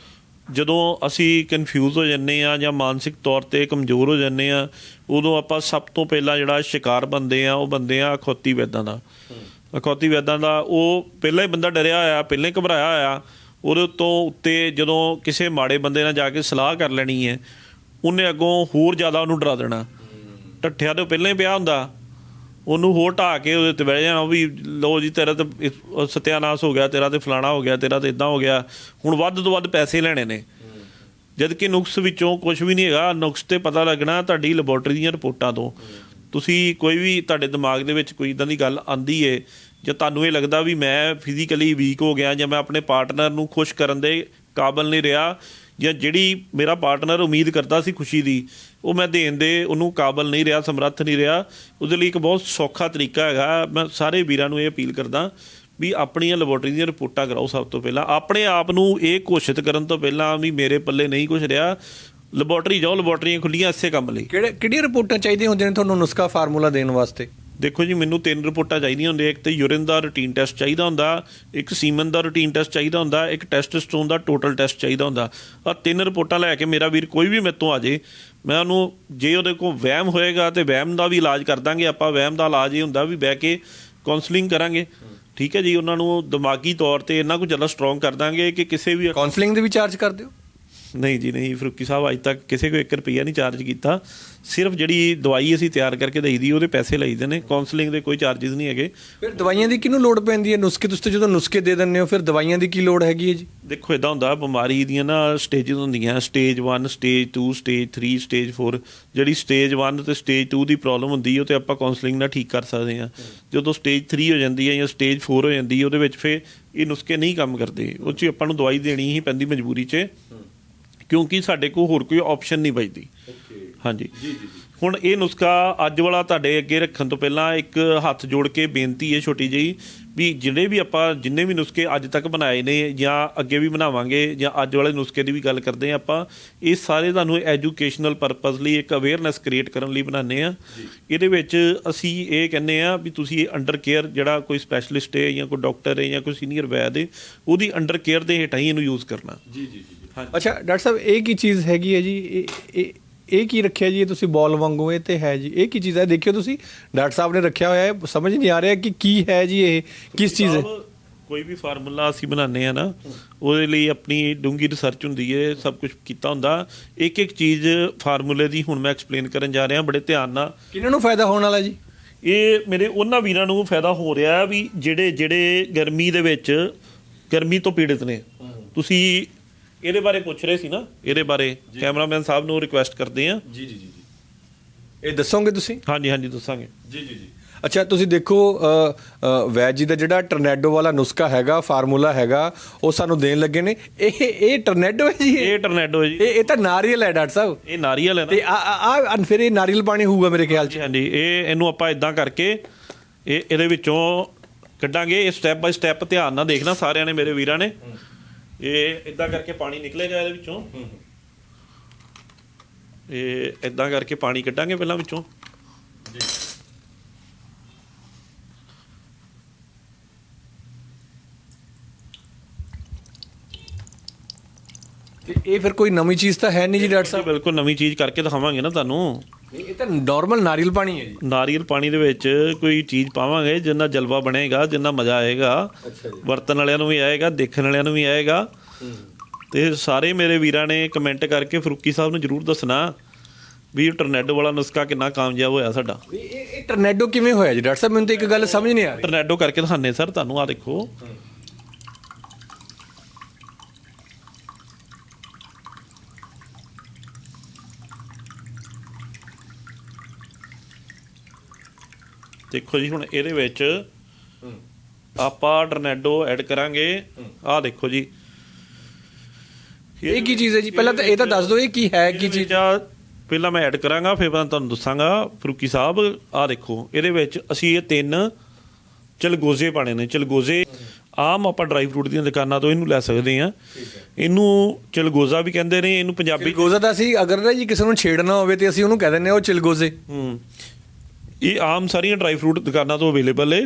ਜਦੋਂ ਅਸੀਂ ਕਨਫਿਊਜ਼ ਹੋ ਜੰਨੇ ਆ ਜਾਂ ਮਾਨਸਿਕ ਤੌਰ ਤੇ ਕਮਜ਼ੋਰ ਹੋ ਜੰਨੇ ਆ ਉਦੋਂ ਆਪਾਂ ਸਭ ਤੋਂ ਪਹਿਲਾਂ ਜਿਹੜਾ ਸ਼ਿਕਾਰ ਬੰਦੇ ਆ ਉਹ ਬੰਦੇ ਆ ਅਖੌਤੀ ਵੈਦਾਂ ਦਾ। ਅਖੌਤੀ ਵੈਦਾਂ ਦਾ ਉਹ ਪਹਿਲਾਂ ਹੀ ਬੰਦਾ ਡਰਿਆ ਹੋਇਆ ਪਹਿਲਾਂ ਹੀ ਘਬਰਾਇਆ ਹੋਇਆ ਉਹਦੇ ਤੋਂ ਉੱਤੇ ਜਦੋਂ ਕਿਸੇ ਮਾੜੇ ਬੰਦੇ ਨਾਲ ਜਾ ਕੇ ਸਲਾਹ ਕਰ ਲੈਣੀ ਹੈ ਉਹਨੇ ਅੱਗੋਂ ਹੋਰ ਜ਼ਿਆਦਾ ਉਹਨੂੰ ਡਰਾ ਦੇਣਾ। ਟੱਠਿਆ ਤੋਂ ਪਹਿਲਾਂ ਹੀ ਪਿਆ ਹੁੰਦਾ। ਉਹਨੂੰ ਹੋਰ ਢਾ ਕੇ ਉਹਦੇ ਤੇ ਬਹਿ ਜਾਣਾ, ਉਹ ਵੀ ਲੋ ਜੀ, ਤੇਰਾ ਤਾਂ ਸਤਿਆਨਾਸ਼ ਹੋ ਗਿਆ, ਤੇਰਾ ਤੇ ਫਲਾਣਾ ਹੋ ਗਿਆ, ਤੇਰਾ ਤੇ ਇਦਾਂ ਹੋ ਗਿਆ। ਹੁਣ ਵੱਧ ਤੋਂ ਵੱਧ ਪੈਸੇ ਲੈਣੇ ਨੇ। ਜਦ ਕਿ ਨੁਕਸ ਵਿੱਚੋਂ ਕੁਝ ਵੀ ਨਹੀਂ ਹੈਗਾ, ਨੁਕਸ ਤੇ ਪਤਾ ਲੱਗਣਾ ਤੁਹਾਡੀ ਲੈਬੋਰਟਰੀ ਦੀਆਂ ਰਿਪੋਰਟਾਂ ਤੋਂ। ਤੁਸੀਂ ਕੋਈ ਵੀ ਤੁਹਾਡੇ ਦਿਮਾਗ ਦੇ ਵਿੱਚ ਕੋਈ ਇਦਾਂ ਦੀ ਗੱਲ ਆਂਦੀ ਏ, ਜਾਂ ਤੁਹਾਨੂੰ ਇਹ ਲੱਗਦਾ ਵੀ ਮੈਂ ਫਿਜ਼ੀਕਲੀ ਵੀਕ ਹੋ ਗਿਆ, ਜਾਂ ਮੈਂ ਆਪਣੇ ਪਾਰਟਨਰ ਨੂੰ ਖੁਸ਼ ਕਰਨ ਦੇ ਕਾਬਲ ਨਹੀਂ ਰਿਹਾ, ਜਾਂ ਜਿਹੜੀ ਮੇਰਾ ਪਾਰਟਨਰ ਉਮੀਦ ਕਰਦਾ ਸੀ ਖੁਸ਼ੀ ਦੀ ਉਹ ਮੈਂ ਦੇਣ ਦੇ, ਉਹਨੂੰ ਕਾਬਲ ਨਹੀਂ ਰਿਹਾ, ਸਮਰੱਥ ਨਹੀਂ ਰਿਹਾ। ਉਹਦੇ ਲਈ ਇੱਕ ਬਹੁਤ ਸੌਖਾ ਤਰੀਕਾ ਹੈਗਾ। ਮੈਂ ਸਾਰੇ ਵੀਰਾਂ ਨੂੰ ਇਹ ਅਪੀਲ ਕਰਦਾ ਵੀ ਆਪਣੀਆਂ ਲੈਬੋਰਟਰੀ ਦੀਆਂ ਰਿਪੋਰਟਾਂ ਕਰਾਓ ਸਭ ਤੋਂ ਪਹਿਲਾਂ। ਆਪਣੇ ਆਪ ਨੂੰ ਇਹ ਘੋਸ਼ਿਤ ਕਰਨ ਤੋਂ ਪਹਿਲਾਂ ਵੀ ਮੇਰੇ ਪੱਲੇ ਨਹੀਂ ਕੁਝ ਰਿਹਾ। ਲੈਬੋਰਟਰੀ ਜਾਓ, ਲੈਬੋਰਟਰੀਆਂ ਖੁੱਲੀਆਂ ਇਸੇ ਕੰਮ ਲਈ। ਕਿਹੜੇ ਕਿਹੜੀਆਂ ਰਿਪੋਰਟਾਂ ਚਾਹੀਦੀਆਂ ਹੁੰਦੀਆਂ ਨੇ ਤੁਹਾਨੂੰ ਨੁਸਖਾ ਫਾਰਮੂਲਾ ਦੇਣ ਵਾਸਤੇ? ਦੇਖੋ ਜੀ, ਮੈਨੂੰ ਤਿੰਨ ਰਿਪੋਰਟਾਂ ਚਾਹੀਦੀਆਂ ਹੁੰਦੀਆਂ, ਇੱਕ ਤੇ ਯੂਰਿਨ ਦਾ ਰੂਟੀਨ ਟੈਸਟ ਚਾਹੀਦਾ ਹੁੰਦਾ, ਇੱਕ ਸੀਮਨ ਦਾ ਰੂਟੀਨ ਟੈਸਟ ਚਾਹੀਦਾ ਹੁੰਦਾ, ਇੱਕ ਟੈਸਟੋਸਟੋਨ ਦਾ ਟੋਟਲ ਟੈਸਟ ਚਾਹੀਦਾ ਹੁੰਦਾ। ਆ ਤਿੰਨ ਰਿਪੋਰਟਾਂ ਲੈ ਕੇ ਮੇਰਾ ਵੀਰ ਕੋਈ ਵੀ ਮੇਰੇ ਤੋਂ ਆ ਜੇ, ਮੈਂ ਉਹਨੂੰ ਜੇ ਉਹਦੇ ਕੋਲ ਵਹਿਮ ਹੋਏਗਾ ਤੇ ਵਹਿਮ ਦਾ ਵੀ ਇਲਾਜ ਕਰ ਦਾਂਗੇ, ਆਪਾਂ ਵਹਿਮ ਦਾ ਇਲਾਜ ਇਹ ਹੁੰਦਾ ਵੀ ਬਹਿ ਕੇ ਕਾਉਂਸਲਿੰਗ ਕਰਾਂਗੇ। ਠੀਕ ਹੈ ਜੀ, ਉਹਨਾਂ ਨੂੰ ਦਿਮਾਗੀ ਤੌਰ ਤੇ ਇੰਨਾ ਕੁ ਜ਼ਿਆਦਾ ਸਟਰੋਂਗ ਕਰ ਦਾਂਗੇ ਕਿ ਕਿਸੇ ਵੀ ਕਾਉਂਸਲਿੰਗ ਦੇ ਵੀ ਚਾਰਜ ਕਰ ਦਿਓ ਨਹੀਂ ਜੀ ਨਹੀਂ ਫਰੂਕੀ ਸਾਹਿਬ ਅੱਜ ਤੱਕ ਕਿਸੇ ਕੋਈ 1 ਰੁਪਈਆ ਨਹੀਂ ਚਾਰਜ ਕੀਤਾ। ਸਿਰਫ ਜਿਹੜੀ ਦਵਾਈ ਅਸੀਂ ਤਿਆਰ ਕਰਕੇ ਦੇਈਦੀ ਉਹਦੇ ਪੈਸੇ ਲਈਦੇ ਨੇ। ਕਾਉਂਸਲਿੰਗ ਦੇ ਕੋਈ ਚਾਰजेस ਨਹੀਂ ਹੈਗੇ। ਫਿਰ ਦਵਾਈਆਂ ਦੀ ਕਿਹਨੂੰ ਲੋੜ ਪੈਂਦੀ ਹੈ? ਨੁਸਖੇ ਤੁਸੀਂ ਜਦੋਂ ਨੁਸਖੇ ਦੇ ਦਿੰਦੇ ਹੋ ਫਿਰ ਦਵਾਈਆਂ ਦੀ ਕੀ ਲੋੜ ਹੈਗੀ ਹੈ ਜੀ? ਦੇਖੋ ਇਦਾਂ ਹੁੰਦਾ ਬਿਮਾਰੀ ਦੀਆਂ ਨਾ ਸਟੇजेस ਹੁੰਦੀਆਂ। ਸਟੇਜ 1 ਸਟੇਜ 2 ਸਟੇਜ 3 ਸਟੇਜ 4 ਜਿਹੜੀ ਸਟੇਜ 1 ਤੇ ਸਟੇਜ 2 ਦੀ ਪ੍ਰੋਬਲਮ ਹੁੰਦੀ ਹੈ ਉਹ ਤੇ ਆਪਾਂ ਕਾਉਂਸਲਿੰਗ ਨਾਲ ਠੀਕ ਕਰ ਸਕਦੇ ਹਾਂ। ਜਦੋਂ ਸਟੇਜ 3 ਹੋ ਜਾਂਦੀ ਹੈ ਜਾਂ ਸਟੇਜ 4 ਹੋ ਜਾਂਦੀ ਹੈ ਉਹਦੇ ਵਿੱਚ ਫੇ ਇਹ ਨੁਸਖੇ ਨਹੀਂ ਕੰਮ ਕਰਦੇ। ਉਹ ਚ ਆਪਾਂ ਨੂੰ ਦਵਾਈ ਦੇਣੀ ਹੀ ਪੈਂਦੀ ਮਜਬੂਰੀ 'ਚ। ਕਿਉਂਕਿ ਸਾਡੇ ਕੋਲ ਹੋਰ ਕੋਈ ਆਪਸ਼ਨ ਨਹੀਂ ਬਚਦੀ ਹਾਂਜੀ। ਹੁਣ ਇਹ ਨੁਸਖਾ ਅੱਜ ਵਾਲਾ ਤੁਹਾਡੇ ਅੱਗੇ ਰੱਖਣ ਤੋਂ ਪਹਿਲਾਂ ਇੱਕ ਹੱਥ ਜੋੜ ਕੇ ਬੇਨਤੀ ਹੈ ਛੋਟੀ ਜਿਹੀ ਵੀ ਜਿਹੜੇ ਵੀ ਆਪਾਂ ਜਿੰਨੇ ਵੀ ਨੁਸਖੇ ਅੱਜ ਤੱਕ ਬਣਾਏ ਨੇ ਜਾਂ ਅੱਗੇ ਵੀ ਬਣਾਵਾਂਗੇ ਜਾਂ ਅੱਜ ਵਾਲੇ ਨੁਸਖੇ ਦੀ ਵੀ ਗੱਲ ਕਰਦੇ ਹਾਂ ਆਪਾਂ ਇਹ ਸਾਰੇ ਤੁਹਾਨੂੰ ਐਜੂਕੇਸ਼ਨਲ ਪਰਪਸ ਲਈ ਇੱਕ ਅਵੇਅਰਨੈਸ ਕ੍ਰੀਏਟ ਕਰਨ ਲਈ ਬਣਾਉਂਦੇ ਆ ਇਹਦੇ ਵਿੱਚ ਅਸੀਂ ਇਹ ਕਹਿੰਦੇ ਆ ਵੀ ਤੁਸੀਂ ਅੰਡਰ ਕੇਅਰ ਜਿਹੜਾ ਕੋਈ ਸਪੈਸ਼ਲਿਸਟ ਹੈ ਜਾਂ ਕੋਈ ਡਾਕਟਰ ਹੈ ਜਾਂ ਕੋਈ ਸੀਨੀਅਰ ਵੈਦ ਹੈ ਉਹਦੀ ਅੰਡਰ ਕੇਅਰ ਦੇ ਹੇਠਾਂ ਹੀ ਇਹਨੂੰ ਯੂਜ਼ ਕਰਨਾ। ਅੱਛਾ ਡਾਕਟਰ ਸਾਹਿਬ ਇਹ ਕੀ ਚੀਜ਼ ਹੈਗੀ ਹੈ ਜੀ? ਇਹ ਇਹ ਕੀ ਰੱਖਿਆ ਜੀ? ਤੁਸੀਂ ਬਾਲ ਵਾਂਗੂ ਇਹ ਤੇ ਹੈ ਜੀ। ਇਹ ਕੀ ਚੀਜ਼ ਹੈ? ਦੇਖਿਓ ਤੁਸੀਂ ਡਾਕਟਰ ਸਾਹਿਬ ਨੇ ਰੱਖਿਆ ਹੋਇਆ ਹੈ ਸਮਝ ਨਹੀਂ ਆ ਰਿਹਾ ਕਿ ਕੀ ਹੈ ਜੀ ਇਹ ਕਿਸ ਚੀਜ਼ ਹੈ? ਕੋਈ ਵੀ ਫਾਰਮੂਲਾ ਅਸੀਂ ਬਣਾਉਂਦੇ ਆ ਨਾ ਉਹਦੇ ਲਈ ਆਪਣੀ ਡੂੰਗੀ ਰਿਸਰਚ ਹੁੰਦੀ ਹੈ ਸਭ ਕੁਝ ਕੀਤਾ ਹੁੰਦਾ। ਇੱਕ ਇੱਕ ਚੀਜ਼ ਫਾਰਮੂਲੇ ਦੀ ਹੁਣ ਮੈਂ ਐਕਸਪਲੇਨ ਕਰਨ ਜਾ ਰਿਹਾ ਬੜੇ ਧਿਆਨ ਨਾਲ। ਕਿਹਨਾਂ ਨੂੰ ਫਾਇਦਾ ਹੋਣ ਵਾਲਾ ਜੀ? ਇਹ ਮੇਰੇ ਉਹਨਾਂ ਵੀਰਾਂ ਨੂੰ ਫਾਇਦਾ ਹੋ ਰਿਹਾ ਵੀ ਜਿਹੜੇ ਜਿਹੜੇ ਗਰਮੀ ਦੇ ਵਿੱਚ ਗਰਮੀ ਤੋਂ ਪੀੜਿਤ ਨੇ। ਤੁਸੀਂ ਇਹਦੇ ਬਾਰੇ ਪੁੱਛ ਰਹੇ ਸੀ ਨਾ ਇਹਦੇ ਬਾਰੇ ਕੈਮਰਾਮੈਨ ਸਾਹਿਬ ਨੂੰ ਰਿਕੁਐਸਟ ਕਰਦੇ ਆ ਜੀ ਜੀ ਜੀ ਇਹ ਦੱਸੋਗੇ ਤੁਸੀਂ? ਹਾਂਜੀ ਹਾਂਜੀ ਦੱਸਾਂਗੇ। ਜੀ ਜੀ ਜੀ। ਅੱਛਾ ਤੁਸੀਂ ਦੇਖੋ ਵੈਦ ਜੀ ਦਾ ਜਿਹੜਾ ਟਰਨੈਡੋ ਵਾਲਾ ਨੁਸਖਾ ਹੈਗਾ ਫਾਰਮੂਲਾ ਹੈਗਾ ਉਹ ਸਾਨੂੰ ਦੇਣ ਲੱਗੇ ਨੇ। ਇਹ ਇਹ ਟਰਨੈਡੋ ਹੈ ਜੀ ਇਹ? ਟਰਨੈਡੋ ਹੈ ਜੀ। ਇਹ ਇਹ ਤਾਂ ਨਾਰੀਅਲ ਹੈ ਡਾਕਟਰ ਸਾਹਿਬ। ਇਹ ਨਾਰੀਅਲ ਹੈ ਨਾ। ਤੇ ਆ ਆ ਆ- ਫਿਰ ਇਹ ਨਾਰੀਅਲ ਪਾਣੀ ਹੋਊਗਾ ਮੇਰੇ ਖਿਆਲ 'ਚ। ਹਾਂਜੀ ਹਾਂਜੀ ਇਹ ਇਹਨੂੰ ਆਪਾਂ ਇਦਾਂ ਕਰਕੇ ਇਹ ਇਹਦੇ ਵਿੱਚੋਂ ਕੱਢਾਂਗੇ ਇਹ ਸਟੈਪ ਬਾਈ ਸਟੈਪ ਧਿਆਨ ਨਾਲ ਦੇਖਣਾ ਸਾਰਿਆਂ ਨੇ ਮੇਰੇ ਵੀਰਾਂ ਨੇ। ਇਹ ਇਦਾਂ ਕਰਕੇ ਪਾਣੀ ਨਿਕਲੇਗਾ ਇਹਦੇ ਵਿੱਚੋਂ। ਇਹ ਇਦਾਂ ਕਰਕੇ ਪਾਣੀ ਕੱਢਾਂਗੇ ਪਹਿਲਾਂ ਵਿੱਚੋਂ। ਇਹ ਫਿਰ ਕੋਈ ਨਵੀਂ ਚੀਜ਼ ਤਾਂ ਹੈ ਨਹੀਂ ਜੀ ਡਾਕਟਰ ਸਾਹਿਬ? ਬਿਲਕੁਲ ਨਵੀਂ ਚੀਜ਼ ਕਰਕੇ ਦਿਖਾਵਾਂਗੇ ਨਾ ਤੁਹਾਨੂੰ। ਇਹ ਤਾਂ ਨਾਰਮਲ ਨਾਰੀਅਲ ਪਾਣੀ ਹੈ ਜੀ। ਨਾਰੀਅਲ ਪਾਣੀ ਦੇ ਵਿੱਚ ਕੋਈ ਚੀਜ਼ ਪਾਵਾਂਗੇ ਜਿੰਨਾ ਜਲਵਾ ਬਣੇਗਾ ਜਿੰਨਾ ਮਜ਼ਾ ਆਏਗਾ। ਅੱਛਾ ਜੀ। ਵਰਤਣ ਵਾਲਿਆਂ ਨੂੰ ਵੀ ਆਏਗਾ ਦੇਖਣ ਵਾਲਿਆਂ ਨੂੰ ਵੀ ਆਏਗਾ। ਤੇ ਸਾਰੇ ਮੇਰੇ ਵੀਰਾਂ ਨੇ ਕਮੈਂਟ ਕਰਕੇ ਫਰੂਕੀ ਸਾਹਿਬ ਨੂੰ ਜਰੂਰ ਦੱਸਣਾ ਵੀ ਟਰਨੈਡੋ ਵਾਲਾ ਨੁਸਖਾ ਕਿੰਨਾ ਕਾਮਯਾਬ ਹੋਇਆ ਸਾਡਾ। ਇਹ ਟਰਨੈਡੋ ਕਿਵੇਂ ਹੋਇਆ ਜੀ? ਡਾਕਟਰ ਸਾਹਿਬ ਮੈਨੂੰ ਤਾਂ ਇੱਕ ਗੱਲ ਸਮਝ ਨਹੀਂ ਆ ਰਹੀ। ਟਰਨੈਡੋ ਕਰਕੇ ਦਿਖਾਣੇ ਸਰ ਤੁਹਾਨੂੰ ਆ ਦੇਖੋ। ਦੇਖੋ ਜੀ ਹੁਣ ਇਹਦੇ ਵਿੱਚ ਆਪਾਂ ਟਰਨੈਡੋ ਐਡ ਕਰਾਂਗੇ। ਆਹ ਦੇਖੋ ਜੀ। ਇਹ ਕੀ ਚੀਜ਼ ਹੈ ਜੀ? ਪਹਿਲਾਂ ਤਾਂ ਇਹ ਤਾਂ ਦੱਸ ਦਿਓ ਇਹ ਕੀ ਹੈ ਕੀ ਚੀਜ਼? ਪਹਿਲਾਂ ਮੈਂ ਐਡ ਕਰਾਂਗਾ ਫਿਰ ਮੈਂ ਤੁਹਾਨੂੰ ਦੱਸਾਂਗਾ। ਫਰੂਕੀ ਸਾਹਿਬ ਆਹ ਦੇਖੋ ਇਹਦੇ ਵਿੱਚ ਅਸੀਂ ਇਹ ਤਿੰਨ ਚਲਗੋਜ਼ੇ ਪਾਣੇ ਨੇ। ਚਲਗੋਜ਼ੇ ਆਮ ਆਪਾਂ ਡਰਾਈ ਫਰੂਟ ਦੀਆਂ ਦੁਕਾਨਾਂ ਤੋਂ ਇਹਨੂੰ ਲੈ ਸਕਦੇ ਆ ਇਹਨੂੰ ਚਲਗੋਜ਼ਾ ਵੀ ਕਹਿੰਦੇ ਨੇ ਇਹਨੂੰ ਪੰਜਾਬੀ ਚਿਲਗੋਜ਼ਾ ਤਾਂ ਅਸੀਂ ਅਗਰ ਨਾ ਜੀ ਕਿਸੇ ਨੂੰ ਛੇੜਨਾ ਹੋਵੇ ਤੇ ਅਸੀਂ ਉਹਨੂੰ ਕਹਿ ਦਿੰਦੇ ਆ ਉਹ ਚਿਲਗੋਜ਼ੇ। ਹੂੰ। ਇਹ ਆਮ ਸਾਰੀਆਂ ਡਰਾਈ ਫਰੂਟ ਦੁਕਾਨਾਂ ਤੋਂ ਅਵੇਲੇਬਲ ਹੈ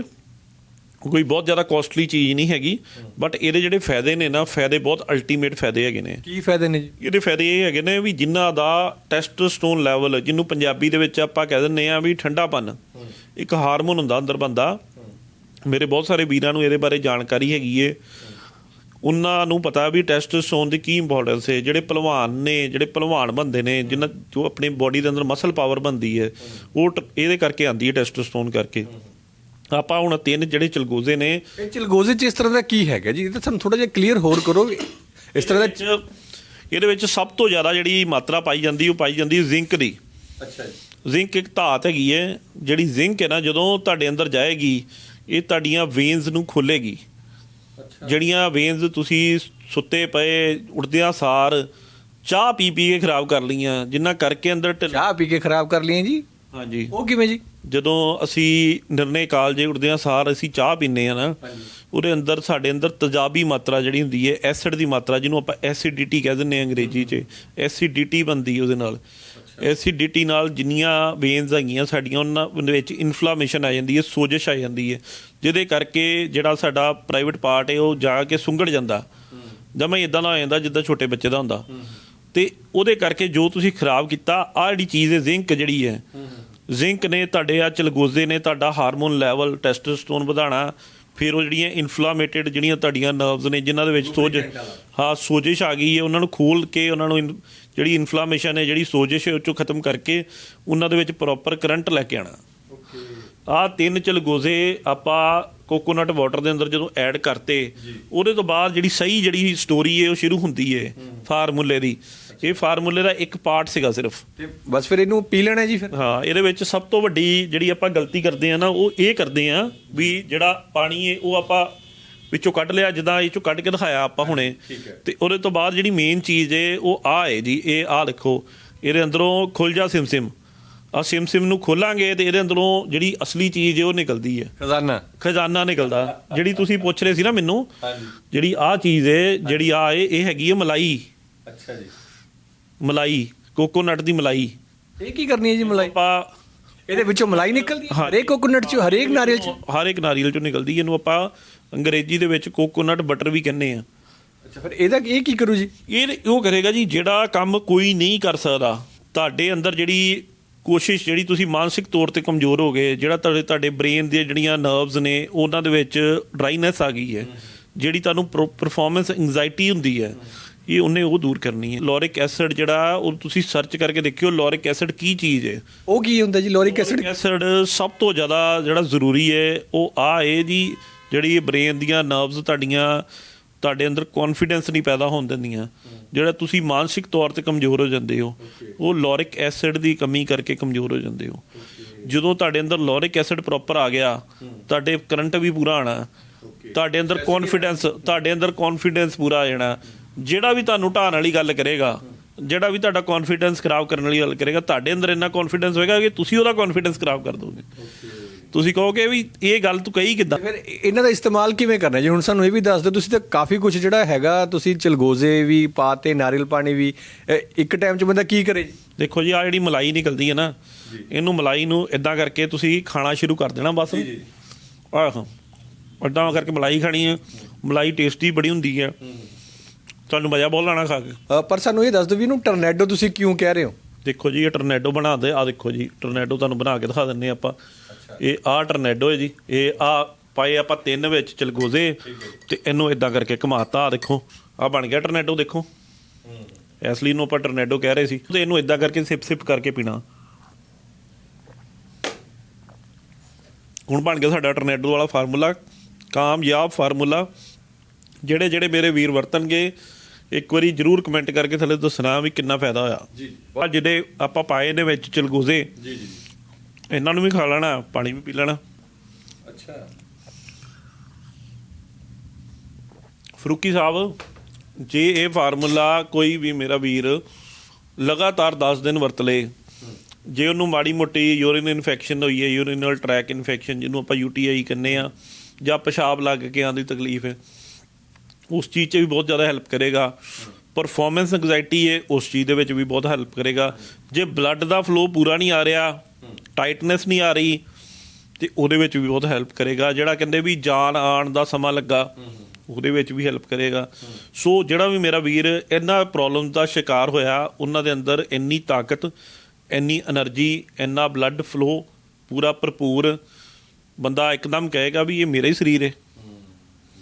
ਕੋਈ ਬਹੁਤ ਜ਼ਿਆਦਾ ਕਾਸਟਲੀ ਚੀਜ਼ ਨਹੀਂ ਹੈਗੀ ਬਟ ਇਹਦੇ ਜਿਹੜੇ ਫਾਇਦੇ ਨੇ ਨਾ ਫਾਇਦੇ ਬਹੁਤ ਅਲਟੀਮੇਟ ਫਾਇਦੇ ਹੈਗੇ ਨੇ। ਕੀ ਫਾਇਦੇ ਨੇ ਜੀ? ਇਹਦੇ ਫਾਇਦੇ ਇਹ ਹੈਗੇ ਨੇ ਵੀ ਜਿਨ੍ਹਾਂ ਦਾ ਟੈਸਟੋਸਟੋਨ ਲੈਵਲ ਜਿਹਨੂੰ ਪੰਜਾਬੀ ਦੇ ਵਿੱਚ ਆਪਾਂ ਕਹਿ ਦਿੰਦੇ ਆ ਵੀ ਠੰਡਾਪਨ ਇੱਕ ਹਾਰਮੋਨ ਹੁੰਦਾ ਅੰਦਰ ਬੰਦਾ ਮੇਰੇ ਬਹੁਤ ਸਾਰੇ ਵੀਰਾਂ ਨੂੰ ਇਹਦੇ ਬਾਰੇ ਜਾਣਕਾਰੀ ਹੈਗੀ ਏ। ਉਹਨਾਂ ਨੂੰ ਪਤਾ ਵੀ ਟੈਸਟੋਸਟੋਨ ਦੀ ਕੀ ਇੰਪੋਰਟੈਂਸ ਹੈ। ਜਿਹੜੇ ਪਹਿਲਵਾਨ ਨੇ ਜਿਹੜੇ ਪਹਿਲਵਾਨ ਬੰਦੇ ਨੇ ਜਿਨ੍ਹਾਂ ਜੋ ਆਪਣੀ ਬੋਡੀ ਦੇ ਅੰਦਰ ਮਸਲ ਪਾਵਰ ਬੰਦੀ ਹੈ ਉਹ ਇਹਦੇ ਕਰਕੇ ਆਂਦੀ ਹੈ ਟੈਸਟੋਸਟੋਨ ਕਰਕੇ। ਆਪਾਂ ਹੁਣ ਤਿੰਨ ਜਿਹੜੇ ਚਲਗੋਜ਼ੇ ਨੇ ਇਹ ਚਿਲਗੋਜ਼ੇ ਚ ਇਸ ਤਰ੍ਹਾਂ ਦਾ ਕੀ ਹੈਗਾ ਜੀ? ਇਹ ਤਾਂ ਸਾਨੂੰ ਥੋੜਾ ਜਿਹਾ ਕਲੀਅਰ ਹੋਰ ਕਰੋ ਇਸ ਤਰ੍ਹਾਂ ਦਾ ਇਹਦੇ ਵਿੱਚ ਸਭ ਤੋਂ ਜ਼ਿਆਦਾ ਜਿਹੜੀ ਮਾਤਰਾ ਪਾਈ ਜਾਂਦੀ ਉਹ ਪਾਈ ਜਾਂਦੀ ਜ਼ਿੰਕ ਦੀ। ਅੱਛਾ ਜੀ। ਜ਼ਿੰਕ ਇੱਕ ਧਾਤ ਹੈਗੀ ਹੈ। ਜਿਹੜੀ ਜ਼ਿੰਕ ਹੈ ਨਾ ਜਦੋਂ ਤੁਹਾਡੇ ਅੰਦਰ ਜਾਏਗੀ ਇਹ ਤੁਹਾਡੀਆਂ ਵੇਨਸ ਨੂੰ ਖੋਲੇਗੀ। ਜਿਹੜੀਆਂ ਵੇਨਸ ਤੁਸੀਂ ਸੁੱਤੇ ਪਏ ਉੱਠਦਿਆਂ ਸਾਰ ਚਾਹ ਪੀ ਪੀ ਕੇ ਖਰਾਬ ਕਰ ਲਈਆਂ ਜਿੰਨਾ ਕਰਕੇ ਅੰਦਰ ਢਿੱਲ- ਚਾਹ ਪੀ ਕੇ ਖਰਾਬ ਕਰ ਲਈਏ ਜੀ? ਹਾਂਜੀ। ਉਹ ਕਿਵੇਂ ਜੀ? ਜਦੋਂ ਅਸੀਂ ਨਿਰਣੇ ਕਾਲਜੇ ਉੱਠਦਿਆਂ ਸਾਰ ਅਸੀਂ ਚਾਹ ਪੀਂਦੇ ਆ ਨਾ ਉਹਦੇ ਅੰਦਰ ਸਾਡੇ ਅੰਦਰ ਤੇਜ਼ਾਬੀ ਮਾਤਰਾ ਜਿਹੜੀ ਹੁੰਦੀ ਹੈ ਐਸਿਡ ਦੀ ਮਾਤਰਾ ਜਿਹਨੂੰ ਆਪਾਂ ਐਸਿਡਿਟੀ ਕਹਿ ਦਿੰਦੇ ਆ ਅੰਗਰੇਜ਼ੀ 'ਚ। ਐਸਿਡਿਟੀ ਬਣਦੀ ਉਹਦੇ ਨਾਲ। ਐਸਿਡਿਟੀ ਨਾਲ ਜਿੰਨੀਆਂ ਵੇਨਸ ਹੈਗੀਆਂ ਸਾਡੀਆਂ ਉਹਨਾਂ ਦੇ ਵਿੱਚ ਇਨਫਲੇਮੇਸ਼ਨ ਆ ਜਾਂਦੀ ਹੈ ਸੋਜਸ਼ ਆ ਜਾਂਦੀ ਹੈ। ਜਿਹਦੇ ਕਰਕੇ ਜਿਹੜਾ ਸਾਡਾ ਪ੍ਰਾਈਵੇਟ ਪਾਰਟ ਹੈ ਉਹ ਜਾ ਕੇ ਸੁੰਗੜ ਜਾਂਦਾ। ਜਮਾ ਇਦਾਂ ਦਾ ਹੋ ਜਾਂਦਾ ਜਿੱਦਾਂ ਛੋਟੇ ਬੱਚੇ ਦਾ ਹੁੰਦਾ। ਤੇ ਉਹਦੇ ਕਰਕੇ ਜੋ ਤੁਸੀਂ ਖਰਾਬ ਕੀਤਾ ਆ ਜਿਹੜੀ ਚੀਜ਼ ਹੈ ਜ਼ਿੰਕ ਜਿਹੜੀ ਹੈ ਜ਼ਿੰਕ ਨੇ ਤੁਹਾਡੇ ਆ ਚਲਗੋਜ਼ੇ ਨੇ ਤੁਹਾਡਾ ਹਾਰਮੋਨ ਲੈਵਲ ਟੈਸਟੋਸਟੋਨ ਵਧਾਣਾ ਫਿਰ ਉਹ ਜਿਹੜੀਆਂ ਇਨਫਲਾਮੇਟਿਡ ਜਿਹੜੀਆਂ ਤੁਹਾਡੀਆਂ ਨਰਵਸ ਨੇ ਜਿਨ੍ਹਾਂ ਦੇ ਵਿੱਚ ਸੋਜ ਹਾਂ ਸੋਜਿਸ਼ ਆ ਗਈ ਹੈ ਉਹਨਾਂ ਨੂੰ ਖੋਲ ਕੇ ਉਹਨਾਂ ਨੂੰ ਜਿਹੜੀ ਇਨਫਲਾਮੇਸ਼ਨ ਹੈ ਜਿਹੜੀ ਸੋਜਿਸ਼ ਹੈ ਉਹ ਚੋਂ ਖਤਮ ਕਰਕੇ ਉਹਨਾਂ ਦੇ ਵਿੱਚ ਪ੍ਰੋਪਰ ਕਰੰਟ ਲੈ ਕੇ ਆਣਾ ਆ ਤਿੰਨ ਚਲਗੋਜ਼ੇ ਆਪਾਂ ਕੋਕੋਨਟ ਵਾਟਰ ਦੇ ਅੰਦਰ ਜਦੋਂ ਐਡ ਕਰਤੇ ਉਹਦੇ ਤੋਂ ਬਾਅਦ ਜਿਹੜੀ ਸਹੀ ਜਿਹੜੀ ਸਟੋਰੀ ਹੈ ਉਹ ਸ਼ੁਰੂ ਹੁੰਦੀ ਹੈ ਫਾਰਮੂਲੇ ਦੀ। ਇਹ ਫਾਰਮੂਲੇ ਦਾ ਇੱਕ ਪਾਰਟ ਸੀਗਾ ਸਿਰਫ। ਤੇ ਬਸ ਫਿਰ ਇਹਨੂੰ ਪੀ ਲੈਣਾ ਜੀ ਫਿਰ? ਹਾਂ ਇਹਦੇ ਵਿੱਚ ਸਭ ਤੋਂ ਵੱਡੀ ਜਿਹੜੀ ਆਪਾਂ ਗਲਤੀ ਕਰਦੇ ਆ ਨਾ ਉਹ ਇਹ ਕਰਦੇ ਆ ਵੀ ਜਿਹੜਾ ਪਾਣੀ ਹੈ ਉਹ ਆਪਾਂ ਵਿੱਚੋਂ ਕੱਢ ਲਿਆ ਜਿੱਦਾਂ ਇਹ ਚੋਂ ਕੱਢ ਕੇ ਦਿਖਾਇਆ ਆਪਾਂ ਹੁਣੇ। ਤੇ ਉਹਦੇ ਤੋਂ ਬਾਅਦ ਜਿਹੜੀ ਮੇਨ ਚੀਜ਼ ਹੈ ਉਹ ਆ ਹੈ ਜੀ ਇਹ ਆ ਦੇਖੋ ਇਹਦੇ ਅੰਦਰੋਂ ਖੁੱਲ ਜਾ ਸਿਮਸਿਮ। ਆ ਸਿਮਸਿਮ ਨੂੰ ਖੋਲਾਂਗੇ ਤੇ ਇਹਦੇ ਅੰਦਰੋਂ ਜਿਹੜੀ ਅਸਲੀ ਚੀਜ਼ ਹੈ ਉਹ ਨਿਕਲਦੀ ਹੈ ਖਜ਼ਾਨਾ। ਖਜ਼ਾਨਾ ਨਿਕਲਦਾ। ਜਿਹੜੀ ਤੁਸੀਂ ਪੁੱਛ ਰਹੇ ਸੀ ਨਾ ਮੈਨੂੰ ਜਿਹੜੀ ਆ ਚੀਜ਼ ਹੈ ਜਿਹੜੀ ਆ ਇਹ ਇਹ ਹੈਗੀ ਹੈ ਮਲਾਈ। ਅੱਛਾ ਜੀ। ਮਲਾਈ ਕੋਕੋਨਟ ਦੀ ਮਲਾਈ। ਇਹ ਕੀ ਕਰਨੀ ਹੈ ਜੀ ਮਲਾਈ? ਆਪਾਂ ਇਹਦੇ ਵਿੱਚੋਂ ਮਲਾਈ ਨਿਕਲਦੀ ਹੈ? ਹਰੇਕ ਕੋਕੋਨਟ ਚ ਹਰੇਕ ਨਾਰੀਅਲ ਚ? ਹਰ ਇੱਕ ਨਾਰੀਅਲ ਚੋਂ ਨਿਕਲਦੀ ਹੈ। ਇਹਨੂੰ ਆਪਾਂ ਅੰਗਰੇਜ਼ੀ ਦੇ ਵਿੱਚ ਕੋਕੋਨਟ ਬਟਰ ਵੀ ਕਹਿੰਦੇ ਆ। ਅੱਛਾ ਫਿਰ ਇਹਦਾ ਇਹ ਕੀ ਕਰੂ ਜੀ? ਇਹ ਉਹ ਕਰੇਗਾ ਜੀ ਜਿਹੜਾ ਕੰਮ ਕੋਈ ਨਹੀਂ ਕਰ ਸਕਦਾ ਤੁਹਾਡੇ ਅੰਦਰ ਜਿਹੜੀ ਕੋਸ਼ਿਸ਼ ਜਿਹੜੀ ਤੁਸੀਂ ਮਾਨਸਿਕ ਤੌਰ ਤੇ ਕਮਜ਼ੋਰ ਹੋ ਗਏ ਜਿਹੜਾ ਤੁਹਾਡੇ ਤੁਹਾਡੇ ਬ੍ਰੇਨ ਦੀਆਂ ਜਿਹੜੀਆਂ ਨਰਵਸ ਨੇ ਉਹਨਾਂ ਦੇ ਵਿੱਚ ਡਰਾਈਨੈਸ ਆ ਗਈ ਹੈ ਜਿਹੜੀ ਤੁਹਾਨੂੰ ਪਰਫਾਰਮੈਂਸ ਐਂਜ਼ਾਇਟੀ ਹੁੰਦੀ ਹੈ ਇਹ ਉਹਨੇ ਉਹ ਦੂਰ ਕਰਨੀ ਹੈ। ਲੋਰਿਕ ਐਸਿਡ ਜਿਹੜਾ ਉਹ ਤੁਸੀਂ ਸਰਚ ਕਰਕੇ ਦੇਖਿਓ ਲੋਰਿਕ ਐਸਿਡ ਕੀ ਚੀਜ਼ ਹੈ। ਉਹ ਕੀ ਹੁੰਦਾ ਜੀ? ਲੋਰਿਕ ਐਸਿਡ ਐਸਿਡ ਸਭ ਤੋਂ ਜ਼ਿਆਦਾ ਜਿਹੜਾ ਜ਼ਰੂਰੀ ਹੈ ਉਹ ਆ ਇਹ ਜੀ ਜਿਹੜੀ ਬ੍ਰੇਨ ਦੀਆਂ ਨਰਵਸ ਤੁਹਾਡੀਆਂ, ਤੁਹਾਡੇ ਅੰਦਰ ਕੌਨਫੀਡੈਂਸ ਨਹੀਂ ਪੈਦਾ ਹੋਣ ਦਿੰਦੀਆਂ। ਜਿਹੜਾ ਤੁਸੀਂ ਮਾਨਸਿਕ ਤੌਰ ਤੇ ਕਮਜ਼ੋਰ ਹੋ ਜਾਂਦੇ ਹੋ, ਉਹ ਲੋਰਿਕ ਐਸਿਡ ਦੀ ਕਮੀ ਕਰਕੇ ਕਮਜ਼ੋਰ ਹੋ ਜਾਂਦੇ ਹੋ। ਜਦੋਂ ਤੁਹਾਡੇ ਅੰਦਰ ਲੋਰਿਕ ਐਸਿਡ ਪ੍ਰੋਪਰ ਆ ਗਿਆ, ਤੁਹਾਡੇ ਕਰੰਟ ਵੀ ਪੂਰਾ ਆਣਾ ਤੁਹਾਡੇ ਅੰਦਰ ਕੌਨਫੀਡੈਂਸ ਤੁਹਾਡੇ ਅੰਦਰ ਕੌਨਫੀਡੈਂਸ ਪੂਰਾ ਆ ਜਾਣਾ। ਜਿਹੜਾ ਵੀ ਤੁਹਾਨੂੰ ਢਾਣ ਵਾਲੀ ਗੱਲ ਕਰੇਗਾ, ਜਿਹੜਾ ਵੀ ਤੁਹਾਡਾ ਕੌਨਫੀਡੈਂਸ ਖਰਾਬ ਕਰਨ ਵਾਲੀ ਗੱਲ ਕਰੇਗਾ, ਤੁਹਾਡੇ ਅੰਦਰ ਇੰਨਾ ਕੌਨਫੀਡੈਂਸ ਹੋਏਗਾ ਕਿ ਤੁਸੀਂ ਉਹਦਾ ਕੌਨਫੀਡੈਂਸ ਖਰਾਬ ਕਰ ਦੋਗੇ। ਤੁਸੀਂ ਕਹੋਗੇ ਵੀ ਇਹ ਗੱਲ ਤੂੰ ਕਹੀ ਕਿੱਦਾਂ? ਫਿਰ ਇਹਨਾਂ ਦਾ ਇਸਤੇਮਾਲ ਕਿਵੇਂ ਕਰਨਾ ਜੀ ਹੁਣ ਸਾਨੂੰ ਇਹ ਵੀ ਦੱਸ ਦਿਓ ਤੁਸੀਂ ਤਾਂ ਕਾਫੀ ਕੁਝ ਜਿਹੜਾ ਹੈਗਾ ਤੁਸੀਂ ਚਲਗੋਜ਼ੇ ਵੀ ਪਾਤੇ ਨਾਰੀਅਲ ਪਾਣੀ ਵੀ ਇੱਕ ਟਾਈਮ 'ਚ ਬੰਦਾ ਕੀ ਕਰੇ? ਜੀ ਦੇਖੋ ਜੀ ਆ ਜਿਹੜੀ ਮਲਾਈ ਨਿਕਲਦੀ ਹੈ ਨਾ ਇਹਨੂੰ ਮਲਾਈ ਨੂੰ ਇਦਾਂ ਕਰਕੇ ਤੁਸੀਂ ਖਾਣਾ ਸ਼ੁਰੂ ਕਰ ਦੇਣਾ ਬਸ। ਆਹੋ ਇਦਾਂ ਕਰਕੇ ਮਲਾਈ ਖਾਣੀ ਹੈ। ਮਲਾਈ ਟੇਸਟੀ ਬੜੀ ਹੁੰਦੀ ਹੈ। ਤੁਹਾਨੂੰ ਮਜ਼ਾ ਬਹੁਤ ਲੈਣਾ ਖਾ ਕੇ। ਪਰ ਸਾਨੂੰ ਇਹ ਦੱਸ ਦਿਓ ਵੀ ਇਹਨੂੰ ਟਰਨੈਡੋ ਤੁਸੀਂ ਕਿਉਂ ਕਹਿ ਰਹੇ ਹੋ? ਦੇਖੋ ਜੀ ਇਹ ਟਰਨੈਡੋ ਬਣਾ ਦੇ। ਆ ਦੇਖੋ ਜੀ ਟਰਨੈਡੋ ਤੁਹਾਨੂੰ ਬਣਾ ਕੇ ਦਿਖਾ ਦਿੰਨੇ ਆਪਾਂ। ਇਹ ਆ ਟਰਨੈਡੋ ਹੈ ਜੀ। ਇਹ ਆ ਪਾਏ ਆਪਾਂ ਤਿੰਨ ਵਿੱਚ ਚਲਗੋਜ਼ੇ ਤੇ ਇਹਨੂੰ ਇਦਾਂ ਕਰਕੇ ਘੁਮਾਤਾ ਦੇਖੋ ਆ ਬਣ ਗਿਆ ਟਰਨੈਡੋ ਦੇਖੋ। ਇਸ ਲਈ ਨੂੰ ਆਪਾਂ ਟਰਨੈਡੋ ਕਹਿ ਰਹੇ ਸੀ। ਤੇ ਇਹਨੂੰ ਇਦਾਂ ਕਰਕੇ ਸਿਪ ਸਿਪ ਕਰਕੇ ਪੀਣਾ। ਹੁਣ ਬਣ ਗਿਆ ਸਾਡਾ ਟਰਨੈਡੋ ਵਾਲਾ ਫਾਰਮੂਲਾ ਕਾਮਯਾਬ ਫਾਰਮੂਲਾ। ਜਿਹੜੇ ਜਿਹੜੇ ਮੇਰੇ ਵੀਰ ਵਰਤਣਗੇ ਇੱਕ ਵਾਰੀ ਜਰੂਰ ਕਮੈਂਟ ਕਰਕੇ ਥੱਲੇ ਦੱਸਣਾ ਵੀ ਕਿੰਨਾ ਫਾਇਦਾ ਹੋਇਆ। ਜੀ। ਜਿਹੜੇ ਆਪਾਂ ਪਾਏ ਨੇ ਵਿੱਚ ਚਲਗੋਜ਼ੇ ਜੀ ਜੀ। ਇਹਨਾਂ ਨੂੰ ਵੀ ਖਾ ਲੈਣਾ ਪਾਣੀ ਵੀ ਪੀ ਲੈਣਾ। ਅੱਛਾ। ਫਰੂਕੀ ਸਾਹਿਬ ਜੇ ਇਹ ਫਾਰਮੂਲਾ ਕੋਈ ਵੀ ਮੇਰਾ ਵੀਰ ਲਗਾਤਾਰ 10 ਦਿਨ ਵਰਤ ਲੇ ਜੇ ਉਹਨੂੰ ਮਾੜੀ ਮੋਟੀ ਯੂਰਿਨ ਇਨਫੈਕਸ਼ਨ ਹੋਈ ਹੈ ਯੂਰੀਨਲ ਟਰੈਕ ਇਨਫੈਕਸ਼ਨ ਜਿਹਨੂੰ ਆਪਾਂ ਯੂਟੀਆਈ ਕਹਿੰਦੇ ਆ ਜਾਂ ਪਿਸ਼ਾਬ ਲੱਗ ਕੇ ਆਉਣ ਦੀ ਤਕਲੀਫ ਹੈ ਉਸ ਚੀਜ਼ 'ਚ ਵੀ ਬਹੁਤ ਜ਼ਿਆਦਾ ਹੈਲਪ ਕਰੇਗਾ। ਪਰਫਾਰਮੈਂਸ ਐਂਗਜ਼ਾਇਟੀ ਹੈ ਉਸ ਚੀਜ਼ ਦੇ ਵਿੱਚ ਵੀ ਬਹੁਤ ਹੈਲਪ ਕਰੇਗਾ। ਜੇ ਬਲੱਡ ਦਾ ਫਲੋ ਪੂਰਾ ਨਹੀਂ ਆ ਰਿਹਾ ਟਾਈਟਨੈਸ ਨਹੀਂ ਆ ਰਹੀ ਤੇ ਉਹਦੇ ਵਿੱਚ ਵੀ ਬਹੁਤ ਹੈਲਪ ਕਰੇਗਾ। ਜਿਹੜਾ ਕਹਿੰਦੇ ਵੀ ਜਾਨ ਆਣ ਦਾ ਸਮਾਂ ਲੱਗਾ, ਉਹਦੇ ਵਿੱਚ ਵੀ ਹੈਲਪ ਕਰੇਗਾ। ਸੋ ਜਿਹੜਾ ਵੀ ਮੇਰਾ ਵੀਰ ਇਹਨਾਂ ਪ੍ਰੋਬਲਮ ਦਾ ਸ਼ਿਕਾਰ ਹੋਇਆ, ਉਹਨਾਂ ਦੇ ਅੰਦਰ ਇੰਨੀ ਤਾਕਤ, ਇੰਨੀ એનર્ਜੀ ਇੰਨਾ ਬਲੱਡ ਫਲੋ ਪੂਰਾ ਭਰਪੂਰ, ਬੰਦਾ ਇੱਕਦਮ ਕਹੇਗਾ ਵੀ ਇਹ ਮੇਰਾ ਹੀ ਸਰੀਰ ਹੈ।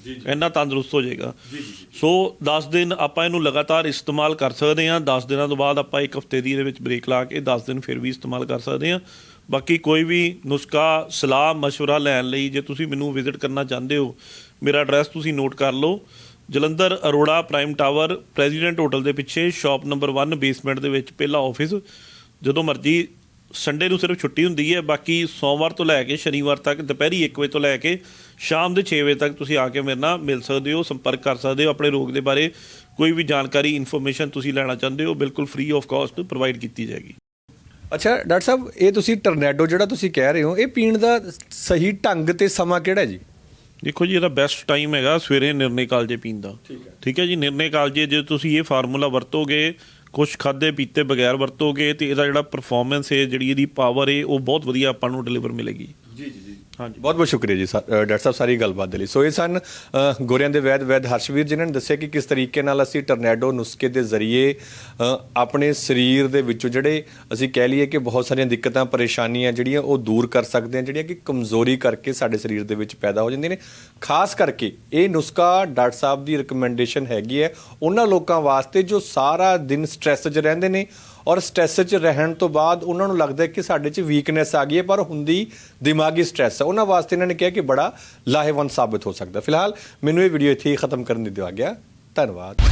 ਇੰਨਾ ਤੰਦਰੁਸਤ ਹੋ ਜਾਏਗਾ। ਸੋ 10 ਦਿਨ ਆਪਾਂ ਇਹਨੂੰ ਲਗਾਤਾਰ ਇਸਤੇਮਾਲ ਕਰ ਸਕਦੇ ਹਾਂ। 10 ਦਿਨਾਂ ਤੋਂ ਬਾਅਦ ਆਪਾਂ ਇੱਕ ਹਫ਼ਤੇ ਦੀ ਇਹਦੇ ਵਿੱਚ ਬ੍ਰੇਕ ਲਾ ਕੇ 10 ਦਿਨ ਫਿਰ ਵੀ ਇਸਤੇਮਾਲ ਕਰ ਸਕਦੇ ਹਾਂ। ਬਾਕੀ ਕੋਈ ਵੀ ਨੁਸਖਾ ਸਲਾਹ ਮਸ਼ਵਰਾ ਲੈਣ ਲਈ ਜੇ ਤੁਸੀਂ ਮੈਨੂੰ ਵਿਜ਼ਿਟ ਕਰਨਾ ਚਾਹੁੰਦੇ ਹੋ ਮੇਰਾ ਐਡਰੈਸ ਤੁਸੀਂ ਨੋਟ ਕਰ ਲਓ। Jalandhar Arora prime tower president hotel ਦੇ ਪਿੱਛੇ ਸ਼ਾਪ ਨੰਬਰ 1 ਬੇਸਮੈਂਟ ਦੇ ਵਿੱਚ ਪਹਿਲਾ ਆਫਿਸ ਜਦੋਂ ਮਰਜ਼ੀ ਸੰਡੇ ਨੂੰ ਸਿਰਫ ਛੁੱਟੀ ਹੁੰਦੀ ਹੈ ਬਾਕੀ ਸੋਮਵਾਰ ਤੋਂ ਲੈ ਕੇ ਸ਼ਨੀਵਾਰ ਤੱਕ ਦੁਪਹਿਰੀ 1 ਵਜੇ ਤੋਂ ਲੈ ਕੇ ਸ਼ਾਮ ਦੇ 6 ਵਜੇ ਤੱਕ ਤੁਸੀਂ ਆ ਕੇ ਮੇਰੇ ਨਾਲ ਮਿਲ ਸਕਦੇ ਹੋ ਸੰਪਰਕ ਕਰ ਸਕਦੇ ਹੋ ਆਪਣੇ ਰੋਗ ਦੇ ਬਾਰੇ ਕੋਈ ਵੀ ਜਾਣਕਾਰੀ ਇਨਫੋਰਮੇਸ਼ਨ ਤੁਸੀਂ ਲੈਣਾ ਚਾਹੁੰਦੇ ਹੋ ਬਿਲਕੁਲ ਫ੍ਰੀ ਆਫ ਕਾਸਟ ਪ੍ਰੋਵਾਈਡ ਕੀਤੀ ਜਾਏਗੀ। ਅੱਛਾ ਡਾਕਟਰ ਸਾਹਿਬ ਇਹ ਤੁਸੀਂ ਟਰਨੈਡੋ ਜਿਹੜਾ ਤੁਸੀਂ ਕਹਿ ਰਹੇ ਹੋ ਇਹ ਪੀਣ ਦਾ ਸਹੀ ਢੰਗ ਤੇ ਸਮਾਂ ਕਿਹੜਾ ਜੀ? ਦੇਖੋ ਜੀ ਇਹਦਾ ਬੈਸਟ ਟਾਈਮ ਹੈਗਾ ਸਵੇਰੇ ਨਿਰਣੇ ਕਾਲਜੇ ਪੀਣ ਦਾ। ਠੀਕ ਹੈ। ਜੀ ਨਿਰਣੇ ਕਾਲਜੇ ਜੇ ਤੁਸੀਂ ਇਹ ਫਾਰਮੂਲਾ ਵਰਤੋਗੇ ਕੁਝ ਖਾਦੇ ਪੀਤੇ ਬਗੈਰ ਵਰਤੋਗੇ ਤੇ ਇਹਦਾ ਜਿਹੜਾ ਪਰਫਾਰਮੈਂਸ ਹੈ, ਜਿਹੜੀ ਇਹਦੀ ਪਾਵਰ ਹੈ, ਉਹ ਬਹੁਤ ਵਧੀਆ ਆਪਾਂ ਨੂੰ ਡਿਲੀਵਰ ਮਿਲੇਗੀ। ਜੀ ਜੀ ਜੀ। ਹਾਂਜੀ। ਬਹੁਤ ਬਹੁਤ ਸ਼ੁਕਰੀਆ ਜੀ ਸਾ- ਡਾਕਟਰ ਸਾਹਿਬ ਸਾਰੀ ਗੱਲਬਾਤ ਦੇ ਲਈ। ਸੋ ਇਹ ਸਨ ਅ, ਗੋਰਿਆਂ ਦੇ ਵੈਦ ਵੈਦ ਹਰਸ਼ਵੀਰ ਜਿਨ੍ਹਾਂ ਨੇ ਦੱਸਿਆ ਕਿ ਕਿਸ ਤਰੀਕੇ ਨਾਲ ਅਸੀਂ ਟਰਨੈਡੋ ਨੁਸਖੇ ਦੇ ਜ਼ਰੀਏ ਆਪਣੇ ਸਰੀਰ ਦੇ ਵਿੱਚੋਂ ਜਿਹੜੇ ਅਸੀਂ ਕਹਿ ਲਈਏ ਕਿ ਬਹੁਤ ਸਾਰੀਆਂ ਦਿੱਕਤਾਂ ਪਰੇਸ਼ਾਨੀਆਂ ਜਿਹੜੀਆਂ ਉਹ ਦੂਰ ਕਰ ਸਕਦੇ ਹਾਂ ਜਿਹੜੀਆਂ ਕਿ ਕਮਜ਼ੋਰੀ ਕਰਕੇ ਸਾਡੇ ਸਰੀਰ ਦੇ ਵਿੱਚ ਪੈਦਾ ਹੋ ਜਾਂਦੀਆਂ ਨੇ। ਖਾਸ ਕਰਕੇ ਇਹ ਨੁਸਖਾ ਡਾਕਟਰ ਸਾਹਿਬ ਦੀ ਰეკਮੈਂਡੇਸ਼ਨ ਹੈਗੀ ਹੈ ਉਹਨਾਂ ਲੋਕਾਂ ਵਾਸਤੇ ਜੋ ਸਾਰਾ ਦਿਨ ਸਟ੍ਰੈਸ 'ਚ ਰਹਿੰਦੇ ਨੇ ਔਰ ਸਟ੍ਰੈਸ 'ਚ ਰਹਿਣ ਤੋਂ ਬਾਅਦ ਉਹਨਾਂ ਨੂੰ ਲੱਗਦਾ ਕਿ ਸਾਡੇ 'ਚ ਵੀਕਨੈਸ ਆ ਗਈ ਹੈ, ਪਰ ਹੁੰਦੀ ਦਿਮਾਗੀ ਸਟ੍ਰੈਸ ਹੈ ਉਹਨਾਂ ਵਾਸਤੇ ਇਹਨਾਂ ਨੇ ਕਿਹਾ ਕਿ ਬੜਾ ਲਾਹੇਵੰਦ ਸਾਬਤ ਹੋ ਸਕਦਾ। ਫਿਲਹਾਲ ਮੈਨੂੰ ਇਹ ਵੀਡੀਓ ਇੱਥੇ ਹੀ ਖਤਮ ਕਰਨ ਦੀ ਦਿਆ ਗਿਆ ਧੰਨਵਾਦ।